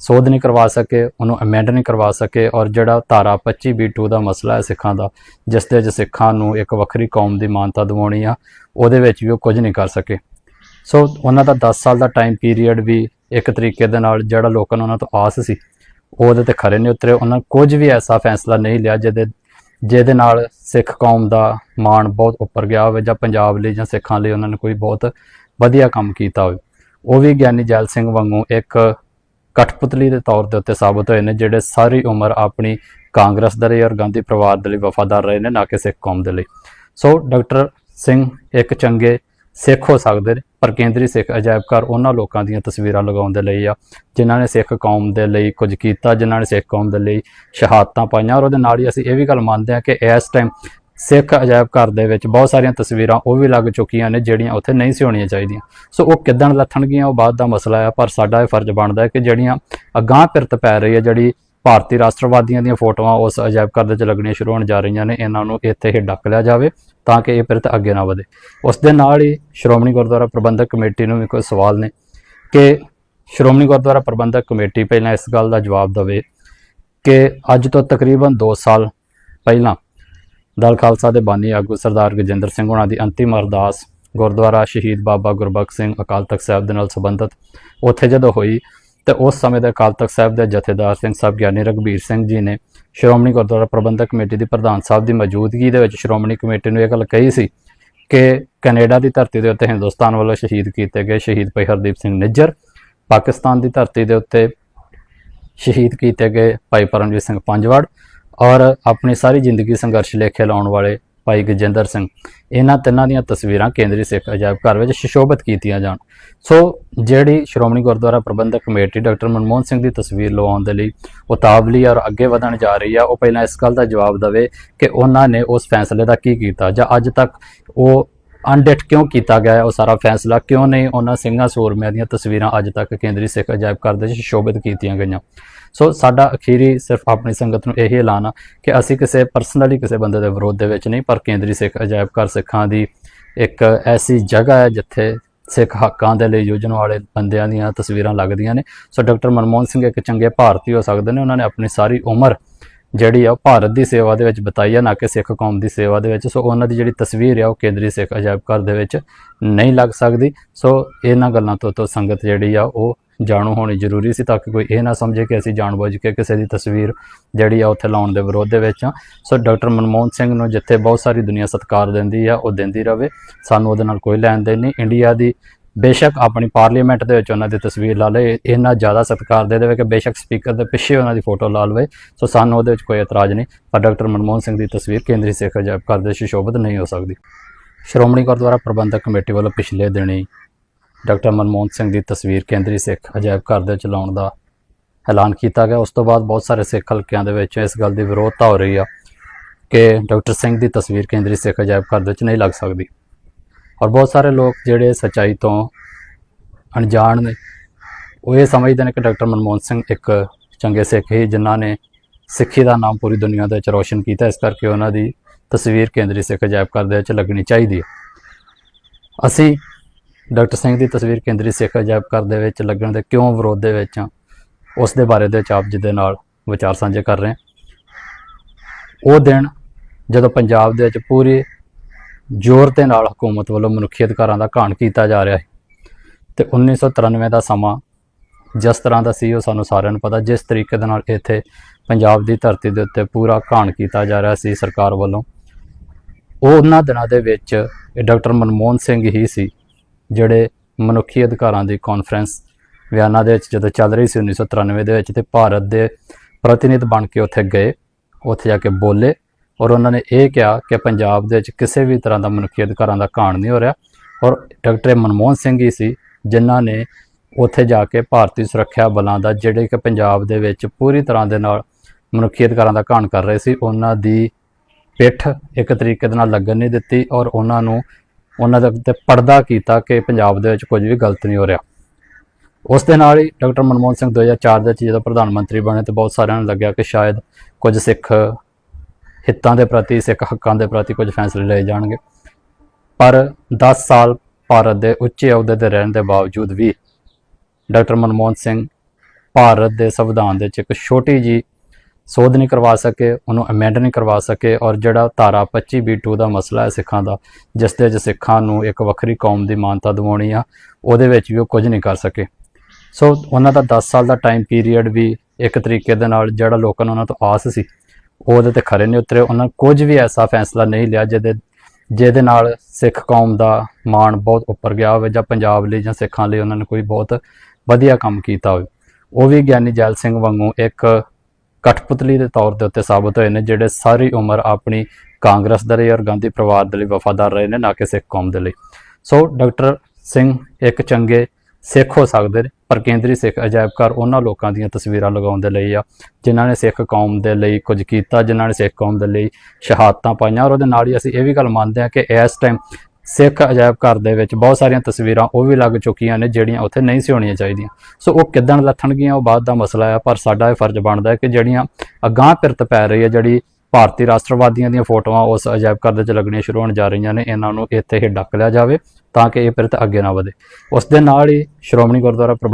[SPEAKER 1] ਸੋਧ ਨਹੀਂ ਕਰਵਾ ਸਕੇ, ਉਹਨੂੰ ਅਮੈਂਡ ਨਹੀਂ ਕਰਵਾ ਸਕੇ ਔਰ ਜਿਹੜਾ ਧਾਰਾ 25 B2 ਦਾ ਮਸਲਾ ਹੈ ਸਿੱਖਾਂ ਦਾ, ਜਿਸ ਦੇ ਵਿੱਚ ਸਿੱਖਾਂ ਨੂੰ ਇੱਕ ਵੱਖਰੀ ਕੌਮ ਦੀ ਮਾਨਤਾ ਦਿਵਾਉਣੀ ਆ, ਉਹਦੇ ਵਿੱਚ ਵੀ ਉਹ ਕੁਝ ਨਹੀਂ ਕਰ ਸਕੇ। ਸੋ ਉਹਨਾਂ ਦਾ 10 ਸਾਲ ਦਾ ਟਾਈਮ ਪੀਰੀਅਡ ਵੀ ਇੱਕ ਤਰੀਕੇ ਦੇ ਨਾਲ ਜਿਹੜਾ ਲੋਕਾਂ ਨੂੰ ਉਹਨਾਂ ਤੋਂ ਆਸ ਸੀ, ਉਹਦੇ ਤੇ ਖਰੇ ਨਹੀਂ ਉਤਰੇ। ਉਹਨਾਂ ਕੁਝ ਵੀ ਐਸਾ ਫੈਸਲਾ ਨਹੀਂ ਲਿਆ ਜਿਹਦੇ ਜਿਹਦੇ ਨਾਲ ਸਿੱਖ ਕੌਮ ਦਾ ਮਾਣ ਬਹੁਤ ਉੱਪਰ ਗਿਆ ਹੋਵੇ ਜਾਂ ਪੰਜਾਬ ਲਈ ਜਾਂ ਸਿੱਖਾਂ ਲਈ ਉਹਨਾਂ ਨੇ ਕੋਈ ਬਹੁਤ ਵਧੀਆ ਕੰਮ ਕੀਤਾ ਹੋਵੇ। ਉਹ ਵੀ ਗਿਆਨੀ ਜੈਲ ਸਿੰਘ ਵਾਂਗੂ ਇੱਕ ਕਠਪੁਤਲੀ ਦੇ ਤੌਰ ਦੇ ਉੱਤੇ ਸਾਬਤ ਹੋਏ ਨੇ, ਜਿਹੜੇ ਸਾਰੀ ਉਮਰ ਆਪਣੀ ਕਾਂਗਰਸ ਦੇ ਲਈ ਔਰ ਗਾਂਧੀ ਪਰਿਵਾਰ ਦੇ ਲਈ ਵਫਾਦਾਰ ਰਹੇ ਨੇ, ਨਾ ਕਿ ਸਿੱਖ ਕੌਮ ਦੇ ਲਈ। ਸੋ ਡਾਕਟਰ ਸਿੰਘ ਇੱਕ ਚੰਗੇ ਸਿੱਖ ਹੋ ਸਕਦੇ ਨੇ, ਪਰ ਕੇਂਦਰੀ ਸਿੱਖ ਅਜਾਇਬ ਘਰ ਉਹਨਾਂ ਲੋਕਾਂ ਦੀਆਂ ਤਸਵੀਰਾਂ ਲਗਾਉਣ ਦੇ ਲਈ ਆ, ਜਿਨ੍ਹਾਂ ਨੇ ਸਿੱਖ ਕੌਮ ਦੇ ਲਈ ਕੁਝ ਕੀਤਾ, ਜਿਨ੍ਹਾਂ ਨੇ ਸਿੱਖ ਕੌਮ ਦੇ ਲਈ ਸ਼ਹਾਦਤਾਂ ਪਾਈਆਂ, ਔਰ ਉਹਦੇ ਨਾਲ ਹੀ ਅਸੀਂ ਇਹ ਵੀ ਗੱਲ ਮੰਨਦੇ ਹਾਂ ਕਿ ਇਸ ਟਾਈਮ ਸਿੱਖ ਅਜਾਇਬ ਘਰ ਦੇ ਵਿੱਚ ਬਹੁਤ ਸਾਰੀਆਂ ਤਸਵੀਰਾਂ ਉਹ ਵੀ ਲੱਗ ਚੁੱਕੀਆਂ ਨੇ ਜਿਹੜੀਆਂ ਉੱਥੇ ਨਹੀਂ ਸੀ ਹੋਣੀਆਂ ਚਾਹੀਦੀਆਂ। ਸੋ ਉਹ ਕਿੱਦਣ ਲੱਥਣਗੀਆਂ ਉਹ ਬਾਅਦ ਦਾ ਮਸਲਾ ਹੈ ਪਰ ਸਾਡਾ ਇਹ ਫਰਜ਼ ਬਣਦਾ ਹੈ ਕਿ ਜਿਹੜੀਆਂ ਅਗਾਂਹ ਪਿਰਤ ਪੈ ਰਹੀ ਹੈ, ਜਿਹੜੀ ਭਾਰਤੀ ਰਾਸ਼ਟਰਵਾਦੀਆਂ ਦੀਆਂ ਫੋਟੋਆਂ ਉਸ ਅਜਾਇਬ ਘਰ ਦੇ ਵਿੱਚ ਲੱਗਣੀਆਂ ਸ਼ੁਰੂ ਹੋਣ ਜਾ ਰਹੀਆਂ ਨੇ, ਇਹਨਾਂ ਨੂੰ ਇੱਥੇ ਹੀ ਡੱਕ ਲਿਆ ਜਾਵੇ ਤਾਂ ਕਿ ਇਹ ਪਿਰਤ ਅੱਗੇ ਨਾ ਵਧੇ। ਉਸ ਦੇ ਨਾਲ ਹੀ ਸ਼੍ਰੋਮਣੀ ਗੁਰਦੁਆਰਾ ਪ੍ਰਬੰਧਕ ਕਮੇਟੀ ਨੂੰ ਵੀ ਕੋਈ ਸਵਾਲ ਨੇ ਕਿ ਸ਼੍ਰੋਮਣੀ ਗੁਰਦੁਆਰਾ ਪ੍ਰਬੰਧਕ ਕਮੇਟੀ ਪਹਿਲਾਂ ਇਸ ਗੱਲ ਦਾ ਜਵਾਬ ਦੇਵੇ ਕਿ ਅੱਜ ਤੋਂ ਤਕਰੀਬਨ 2 ਸਾਲ ਪਹਿਲਾਂ ਦਲ ਖਾਲਸਾ ਦੇ ਬਾਨੀ ਆਗੂ ਸਰਦਾਰ ਗਜਿੰਦਰ ਸਿੰਘ ਉਹਨਾਂ ਦੀ ਅੰਤਿਮ ਅਰਦਾਸ, ਗੁਰਦੁਆਰਾ ਸ਼ਹੀਦ ਬਾਬਾ ਗੁਰਬਖਸ਼ ਸਿੰਘ ਅਕਾਲ ਤਖਤ ਸਾਹਿਬ ਦੇ ਨਾਲ ਸੰਬੰਧਿਤ। ਉੱਥੇ ਜਦੋਂ ਹੋਈ, ਤੇ ਉਸ ਸਮੇਂ ਦੇ ਅਕਾਲ ਤਖਤ ਸਾਹਿਬ ਦੇ ਜਥੇਦਾਰ ਸਿੰਘ ਸਾਹਿਬ ਗਿਆਨੀ ਰਘਬੀਰ ਸਿੰਘ ਜੀ ਨੇ ਸ਼੍ਰੋਮਣੀ ਗੁਰਦੁਆਰਾ ਪ੍ਰਬੰਧਕ ਕਮੇਟੀ ਦੀ ਪ੍ਰਧਾਨ ਸਾਹਿਬ ਦੀ ਮੌਜੂਦਗੀ ਦੇ ਵਿੱਚ ਸ਼੍ਰੋਮਣੀ ਕਮੇਟੀ ਨੂੰ ਇਹ ਗੱਲ ਕਹੀ ਸੀ ਕਿ ਕੈਨੇਡਾ ਦੀ ਧਰਤੀ ਦੇ ਉੱਤੇ ਹਿੰਦੁਸਤਾਨ ਵੱਲੋਂ ਸ਼ਹੀਦ ਕੀਤੇ ਗਏ ਸ਼ਹੀਦ ਭਾਈ ਹਰਦੀਪ ਸਿੰਘ ਨਿੱਜਰ, ਪਾਕਿਸਤਾਨ ਦੀ ਧਰਤੀ ਦੇ ਉੱਤੇ ਸ਼ਹੀਦ ਕੀਤੇ ਗਏ ਭਾਈ ਪਰਮਜੀਤ ਸਿੰਘ ਪੰਜਵੜ ਔਰ ਆਪਣੀ ਸਾਰੀ ਜ਼ਿੰਦਗੀ ਸੰਘਰਸ਼ ਲੇਖੇ ਲਾਉਣ ਵਾਲੇ ਭਾਈ ਗਜਿੰਦਰ ਸਿੰਘ, ਇਹਨਾਂ ਤਿੰਨਾਂ ਦੀਆਂ ਤਸਵੀਰਾਂ ਕੇਂਦਰੀ ਸਿੱਖ ਅਜਾਇਬ ਘਰ ਵਿੱਚ ਸ਼ਿਸ਼ੋਭਿਤ ਕੀਤੀਆਂ ਜਾਣ। ਸੋ ਜਿਹੜੀ ਸ਼੍ਰੋਮਣੀ ਗੁਰਦੁਆਰਾ ਪ੍ਰਬੰਧਕ ਕਮੇਟੀ ਡਾਕਟਰ ਮਨਮੋਹਨ ਸਿੰਘ ਦੀ ਤਸਵੀਰ ਲਵਾਉਣ ਦੇ ਲਈ ਉਤਾਵਲੀ ਔਰ ਅੱਗੇ ਵਧਣ ਜਾ ਰਹੀ ਆ, ਉਹ ਪਹਿਲਾਂ ਇਸ ਗੱਲ ਦਾ ਜਵਾਬ ਦੇਵੇ ਕਿ ਉਹਨਾਂ ਨੇ ਉਸ ਫੈਸਲੇ ਦਾ ਕੀ ਕੀਤਾ ਜਾਂ ਅੱਜ ਤੱਕ ਉਹ ਅਨਡਿਟ ਕਿਉਂ ਕੀਤਾ ਗਿਆ ਉਹ ਸਾਰਾ ਫੈਸਲਾ ਕਿਉਂ ਨਹੀਂ, ਉਹਨਾਂ ਸਿੰਘਾਂ ਸੂਰਮਿਆਂ ਦੀਆਂ ਤਸਵੀਰਾਂ ਅੱਜ ਤੱਕ ਕੇਂਦਰੀ ਸਿੱਖ ਅਜਾਇਬ ਘਰ ਦੇ ਵਿੱਚ ਸ਼ੋਭਿਤ ਕੀਤੀਆਂ ਗਈਆਂ। ਸੋ ਸਾਡਾ ਅਖੀਰੀ ਸਿਰਫ ਆਪਣੀ ਸੰਗਤ ਨੂੰ ਇਹੀ ਐਲਾਨ ਆ ਕਿ ਅਸੀਂ ਕਿਸੇ ਪਰਸਨਲੀ ਕਿਸੇ ਬੰਦੇ ਦੇ ਵਿਰੋਧ ਦੇ ਵਿੱਚ ਨਹੀਂ, ਪਰ ਕੇਂਦਰੀ ਸਿੱਖ ਅਜਾਇਬ ਘਰ ਸਿੱਖਾਂ ਦੀ ਇੱਕ ਐਸੀ ਜਗ੍ਹਾ ਹੈ ਜਿੱਥੇ ਸਿੱਖ ਹੱਕਾਂ ਦੇ ਲਈ ਯੂਜਣ ਵਾਲੇ ਬੰਦਿਆਂ ਦੀਆਂ ਤਸਵੀਰਾਂ ਲੱਗਦੀਆਂ ਨੇ। ਸੋ ਡਾਕਟਰ ਮਨਮੋਹਨ ਸਿੰਘ ਇੱਕ ਚੰਗੇ ਭਾਰਤੀ ਹੋ ਸਕਦੇ ਨੇ, ਉਹਨਾਂ ਨੇ ਆਪਣੀ ਸਾਰੀ ਉਮਰ ਜਿਹੜੀ ਆ ਉਹ ਭਾਰਤ ਦੀ ਸੇਵਾ ਦੇ ਵਿੱਚ ਬਿਤਾਈ ਆ, ਨਾ ਕਿ ਸਿੱਖ ਕੌਮ ਦੀ ਸੇਵਾ ਦੇ ਵਿੱਚ। ਸੋ ਉਹਨਾਂ ਦੀ ਜਿਹੜੀ ਤਸਵੀਰ ਆ ਉਹ ਕੇਂਦਰੀ ਸਿੱਖ ਅਜਾਇਬ ਘਰ ਦੇ ਵਿੱਚ ਨਹੀਂ ਲੱਗ ਸਕਦੀ। ਸੋ ਇਹਨਾਂ ਗੱਲਾਂ ਤੋਂ ਤੋਂ ਸੰਗਤ ਜਿਹੜੀ ਆ ਉਹ ਜਾਣੂ ਹੋਣੀ ਜ਼ਰੂਰੀ ਸੀ ਤਾਂ ਕਿ ਕੋਈ ਇਹ ਨਾ ਸਮਝੇ ਕਿ ਅਸੀਂ ਜਾਣਬੁੱਝ ਕੇ ਕਿਸੇ ਦੀ ਤਸਵੀਰ ਜਿਹੜੀ ਆ ਉੱਥੇ ਲਾਉਣ ਦੇ ਵਿਰੋਧ ਦੇ ਵਿੱਚ ਆ ਸੋ ਡਾਕਟਰ ਮਨਮੋਹਨ ਸਿੰਘ ਨੂੰ ਜਿੱਥੇ ਬਹੁਤ ਸਾਰੀ ਦੁਨੀਆ ਸਤਿਕਾਰ ਦਿੰਦੀ ਆ, ਉਹ ਦਿੰਦੀ ਰਵੇ। ਸਾਨੂੰ ਉਹਦੇ ਨਾਲ ਕੋਈ ਲੈਣ ਦੇਣ ਨਹੀਂ। ਇੰਡੀਆ ਦੀ ਬੇਸ਼ੱਕ ਆਪਣੀ ਪਾਰਲੀਮੈਂਟ ਦੇ ਵਿੱਚ ਉਹਨਾਂ ਦੀ ਤਸਵੀਰ ਲਾ ਲੇ ਇੰਨਾ ਜ਼ਿਆਦਾ ਸਤਿਕਾਰ ਦੇ ਦੇਵੇ ਕਿ ਬੇਸ਼ੱਕ ਸਪੀਕਰ ਦੇ ਪਿੱਛੇ ਉਹਨਾਂ ਦੀ ਫੋਟੋ ਲਾ ਲਵੇ। ਸੋ ਸਾਨੂੰ ਉਹਦੇ ਵਿੱਚ ਕੋਈ ਇਤਰਾਜ਼ ਨਹੀਂ। ਪਰ ਡਾਕਟਰ ਮਨਮੋਹਨ ਸਿੰਘ ਦੀ ਤਸਵੀਰ ਕੇਂਦਰੀ ਸਿੱਖ ਅਜਾਇਬ ਘਰ ਦੇ ਸ਼ੋਭਤ ਨਹੀਂ ਹੋ ਸਕਦੀ। ਸ਼੍ਰੋਮਣੀ ਗੁਰਦੁਆਰਾ ਪ੍ਰਬੰਧਕ ਕਮੇਟੀ ਵੱਲੋਂ ਪਿਛਲੇ ਦਿਨੀ ਡਾਕਟਰ ਮਨਮੋਹਨ ਸਿੰਘ ਦੀ ਤਸਵੀਰ ਕੇਂਦਰੀ ਸਿੱਖ ਅਜਾਇਬ ਘਰ ਦੇ ਵਿੱਚ ਲਾਉਣ ਦਾ ਐਲਾਨ ਕੀਤਾ ਗਿਆ। ਉਸ ਤੋਂ ਬਾਅਦ ਬਹੁਤ ਸਾਰੇ ਸਿੱਖ ਹਲਕਿਆਂ ਦੇ ਵਿੱਚ ਇਸ ਗੱਲ ਦੀ ਵਿਰੋਧਤਾ ਹੋ ਰਹੀ ਆ ਕਿ ਡਾਕਟਰ ਸਿੰਘ ਦੀ ਤਸਵੀਰ ਕੇਂਦਰੀ ਸਿੱਖ ਅਜਾਇਬ ਘਰ ਦੇ ਵਿੱਚ ਨਹੀਂ ਲੱਗ ਸਕਦੀ। ਔਰ ਬਹੁਤ ਸਾਰੇ ਲੋਕ ਜਿਹੜੇ ਸਚਾਈ ਤੋਂ ਅਣਜਾਣ ਨੇ, ਉਹ ਇਹ ਸਮਝਦੇ ਨੇ ਕਿ ਡਾਕਟਰ ਮਨਮੋਹਨ ਸਿੰਘ ਇੱਕ ਚੰਗੇ ਸਿੱਖ ਹੀ ਜਿਨ੍ਹਾਂ ਨੇ ਸਿੱਖੀ ਦਾ ਨਾਮ ਪੂਰੀ ਦੁਨੀਆ ਦੇ ਵਿੱਚ ਰੋਸ਼ਨ ਕੀਤਾ। ਇਸ ਕਰਕੇ ਉਹਨਾਂ ਦੀ ਤਸਵੀਰ ਕੇਂਦਰੀ ਸਿੱਖ ਅਜਾਇਬ ਘਰ ਦੇ ਵਿੱਚ ਲੱਗਣੀ ਚਾਹੀਦੀ ਹੈ। ਅਸੀਂ ਡਾਕਟਰ ਸਿੰਘ ਦੀ ਤਸਵੀਰ ਕੇਂਦਰੀ ਸਿੱਖ ਅਜਾਇਬ ਘਰ ਦੇ ਵਿੱਚ ਲੱਗਣ ਦੇ ਕਿਉਂ ਵਿਰੋਧ ਦੇ ਵਿੱਚ ਹਾਂ, ਉਸ ਦੇ ਬਾਰੇ ਦੇ ਵਿੱਚ ਆਪ ਜੀ ਦੇ ਨਾਲ ਵਿਚਾਰ ਸਾਂਝੇ ਕਰ ਰਹੇ ਹਾਂ। ਉਹ ਦਿਨ ਜਦੋਂ ਪੰਜਾਬ ਦੇ ਵਿੱਚ ਪੂਰੀ ਜ਼ੋਰ ਦੇ ਨਾਲ ਹਕੂਮਤ ਵੱਲੋਂ ਮਨੁੱਖੀ ਅਧਿਕਾਰਾਂ ਦਾ ਘਾਣ ਕੀਤਾ ਜਾ ਰਿਹਾ ਹੈ ਤੇ 1993 ਦਾ ਸਮਾਂ ਜਿਸ ਤਰ੍ਹਾਂ ਦਾ ਸੀ, ਉਹ ਸਾਨੂੰ ਸਾਰਿਆਂ ਨੂੰ ਪਤਾ, ਜਿਸ ਤਰੀਕੇ ਦੇ ਨਾਲ ਇੱਥੇ ਪੰਜਾਬ ਦੀ ਧਰਤੀ ਦੇ ਉੱਤੇ ਪੂਰਾ ਘਾਣ ਕੀਤਾ ਜਾ ਰਿਹਾ ਸੀ ਸਰਕਾਰ ਵੱਲੋਂ। ਉਹ ਉਹਨਾਂ ਦਿਨਾਂ ਦੇ ਵਿੱਚ ਡਾਕਟਰ ਮਨਮੋਹਨ ਸਿੰਘ ਹੀ ਸੀ ਜਿਹੜੇ ਮਨੁੱਖੀ ਅਧਿਕਾਰਾਂ ਦੀ ਕਾਨਫਰੰਸ ਵਿਆਨਾ ਦੇ ਵਿੱਚ ਜਦੋਂ ਚੱਲ ਰਹੀ ਸੀ 1993 ਦੇ ਵਿੱਚ ਤੇ ਭਾਰਤ ਦੇ ਪ੍ਰਤੀਨਿਧ ਬਣ ਕੇ ਉੱਥੇ ਗਏ, ਉੱਥੇ ਜਾ ਕੇ ਬੋਲੇ ਔਰ ਉਹਨਾਂ ਨੇ ਇਹ ਕਿਹਾ ਕਿ ਪੰਜਾਬ ਦੇ ਵਿੱਚ ਕਿਸੇ ਵੀ ਤਰ੍ਹਾਂ ਦਾ ਮਨੁੱਖੀ ਅਧਿਕਾਰਾਂ ਦਾ ਘਾਣ ਨਹੀਂ ਹੋ ਰਿਹਾ ਔਰ ਡਾਕਟਰ ਮਨਮੋਹਨ ਸਿੰਘ ਹੀ ਸੀ ਜਿਨ੍ਹਾਂ ਨੇ ਉੱਥੇ ਜਾ ਕੇ ਭਾਰਤੀ ਸੁਰੱਖਿਆ ਬਲਾਂ ਦਾ ਜਿਹੜੇ ਕਿ ਪੰਜਾਬ ਦੇ ਵਿੱਚ ਪੂਰੀ ਤਰ੍ਹਾਂ ਦੇ ਨਾਲ ਮਨੁੱਖੀ ਅਧਿਕਾਰਾਂ ਦਾ ਘਾਣ ਕਰ ਰਹੇ ਸੀ, ਉਹਨਾਂ ਦੀ ਪਿੱਠ ਇੱਕ ਤਰੀਕੇ ਦੇ ਨਾਲ ਲੱਗਣ ਨਹੀਂ ਦਿੱਤੀ ਔਰ ਉਹਨਾਂ ਨੂੰ ਉਹਨਾਂ ਦੇ ਉੱਤੇ ਪਰਦਾ ਕੀਤਾ ਕਿ ਪੰਜਾਬ ਦੇ ਵਿੱਚ ਕੁਝ ਵੀ ਗਲਤ ਨਹੀਂ ਹੋ ਰਿਹਾ। ਉਸ ਦੇ ਨਾਲ ਹੀ ਡਾਕਟਰ ਮਨਮੋਹਨ ਸਿੰਘ 2004 ਦੇ ਵਿੱਚ ਜਦੋਂ ਪ੍ਰਧਾਨ ਮੰਤਰੀ ਬਣੇ ਤੇ ਬਹੁਤ ਸਾਰਿਆਂ ਨੂੰ ਲੱਗਿਆ ਕਿ ਸ਼ਾਇਦ ਕੁਝ ਸਿੱਖ ਹਿੱਤਾਂ ਦੇ ਪ੍ਰਤੀ, ਸਿੱਖ ਹੱਕਾਂ ਦੇ ਪ੍ਰਤੀ ਕੁਝ ਫੈਸਲੇ ਲਏ ਜਾਣਗੇ। ਪਰ 10 ਸਾਲ ਭਾਰਤ ਦੇ ਉੱਚੇ ਅਹੁਦੇ ਤੇ ਰਹਿਣ ਦੇ ਬਾਵਜੂਦ ਵੀ ਡਾਕਟਰ ਮਨਮੋਹਨ ਸਿੰਘ ਭਾਰਤ ਦੇ ਸੰਵਿਧਾਨ ਦੇ ਵਿੱਚ ਇੱਕ ਛੋਟੀ ਜੀ ਸੋਧ ਨਹੀਂ ਕਰਵਾ ਸਕੇ, ਉਹਨੂੰ ਅਮੈਂਡ ਨਹੀਂ ਕਰਵਾ ਸਕੇ ਔਰ ਜਿਹੜਾ ਧਾਰਾ 25 B2 ਦਾ ਮਸਲਾ ਹੈ ਸਿੱਖਾਂ ਦਾ ਜਿਸ ਦੇ ਵਿੱਚ ਸਿੱਖਾਂ ਨੂੰ ਇੱਕ ਵੱਖਰੀ ਕੌਮ ਦੀ ਮਾਨਤਾ ਦਿਵਾਉਣੀ ਆ, ਉਹਦੇ ਵਿੱਚ ਵੀ ਉਹ ਕੁਝ ਨਹੀਂ ਕਰ ਸਕੇ। ਸੋ ਉਹਨਾਂ ਦਾ 10 ਸਾਲ ਦਾ ਟਾਈਮ ਪੀਰੀਅਡ ਵੀ ਇੱਕ ਤਰੀਕੇ ਦੇ ਨਾਲ ਜਿਹੜਾ ਲੋਕਾਂ ਨੂੰ ਉਹਨਾਂ ਤੋਂ ਆਸ ਸੀ ਉਹਦੇ ਤੇ ਖਰੇ ਨਹੀਂ ਉਤਰੇ। ਉਹਨਾਂ ਕੁਝ ਵੀ ਐਸਾ ਫੈਸਲਾ ਨਹੀਂ ਲਿਆ ਜਿਹਦੇ ਜਿਹਦੇ ਨਾਲ ਸਿੱਖ ਕੌਮ ਦਾ ਮਾਣ ਬਹੁਤ ਉੱਪਰ ਗਿਆ ਹੋਵੇ ਜਾਂ ਪੰਜਾਬ ਲਈ ਜਾਂ ਸਿੱਖਾਂ ਲਈ ਉਹਨਾਂ ਨੇ ਕੋਈ ਬਹੁਤ ਵਧੀਆ ਕੰਮ ਕੀਤਾ ਹੋਵੇ। ਉਹ ਵੀ ਗਿਆਨੀ ਜੈਲ ਸਿੰਘ ਵਾਂਗੂ ਇੱਕ ਕਠਪੁਤਲੀ ਦੇ ਤੌਰ ਦੇ ਉੱਤੇ ਸਾਬਤ ਹੋਏ ਨੇ, ਜਿਹੜੇ ਸਾਰੀ ਉਮਰ ਆਪਣੀ ਕਾਂਗਰਸ ਦੇ ਲਈ ਔਰ ਗਾਂਧੀ ਪਰਿਵਾਰ ਦੇ ਲਈ ਵਫਾਦਾਰ ਰਹੇ ਨੇ, ਨਾ ਕਿ ਸਿੱਖ ਕੌਮ ਦੇ ਲਈ। ਸੋ ਡਾਕਟਰ ਸਿੰਘ ਇੱਕ ਚੰਗੇ ਸਿੱਖ ਹੋ ਸਕਦੇ ਨੇ, ਪਰ ਕੇਂਦਰੀ ਸਿੱਖ ਅਜਾਇਬ ਘਰ ਉਹਨਾਂ ਲੋਕਾਂ ਦੀਆਂ ਤਸਵੀਰਾਂ ਲਗਾਉਣ ਦੇ ਲਈ ਆ, ਜਿਨ੍ਹਾਂ ਨੇ ਸਿੱਖ ਕੌਮ ਦੇ ਲਈ ਕੁਝ ਕੀਤਾ, ਜਿਨ੍ਹਾਂ ਨੇ ਸਿੱਖ ਕੌਮ ਦੇ ਲਈ ਸ਼ਹਾਦਤਾਂ ਪਾਈਆਂ। ਔਰ ਉਹਦੇ ਨਾਲ ਹੀ ਅਸੀਂ ਇਹ ਵੀ ਗੱਲ ਮੰਨਦੇ ਹਾਂ ਕਿ ਇਸ ਟਾਈਮ ਸਿੱਖ ਅਜਾਇਬ ਘਰ ਦੇ ਵਿੱਚ ਬਹੁਤ ਸਾਰੀਆਂ ਤਸਵੀਰਾਂ ਉਹ ਵੀ ਲੱਗ ਚੁੱਕੀਆਂ ਨੇ ਜਿਹੜੀਆਂ ਉੱਥੇ ਨਹੀਂ ਸੀ ਹੋਣੀਆਂ ਚਾਹੀਦੀਆਂ। ਸੋ ਉਹ ਕਿੱਦਣ ਲੱਥਣਗੀਆਂ ਉਹ ਬਾਅਦ ਦਾ ਮਸਲਾ ਹੈ ਪਰ ਸਾਡਾ ਇਹ ਫਰਜ਼ ਬਣਦਾ ਹੈ ਕਿ ਜਿਹੜੀਆਂ ਅਗਾਂਹ ਪਿਰਤ ਪੈ ਰਹੀ ਹੈ, ਜਿਹੜੀ ਭਾਰਤੀ ਰਾਸ਼ਟਰਵਾਦੀਆਂ ਦੀਆਂ ਫੋਟੋਆਂ ਉਸ ਅਜਾਇਬ ਘਰ ਦੇ ਵਿੱਚ ਲੱਗਣੀਆਂ ਸ਼ੁਰੂ ਹੋਣ ਜਾ ਰਹੀਆਂ ਨੇ, ਇਹਨਾਂ ਨੂੰ ਇੱਥੇ ਹੀ ਡੱਕ ਲਿਆ ਜਾਵੇ ਤਾਂ ਕਿ ਇਹ ਪਿਰਤ ਅੱਗੇ ਨਾ ਵਧੇ। ਉਸ ਦੇ ਨਾਲ ਹੀ ਸ਼੍ਰੋਮਣੀ ਗੁਰਦੁਆਰਾ ਪ੍ਰਬੰਧ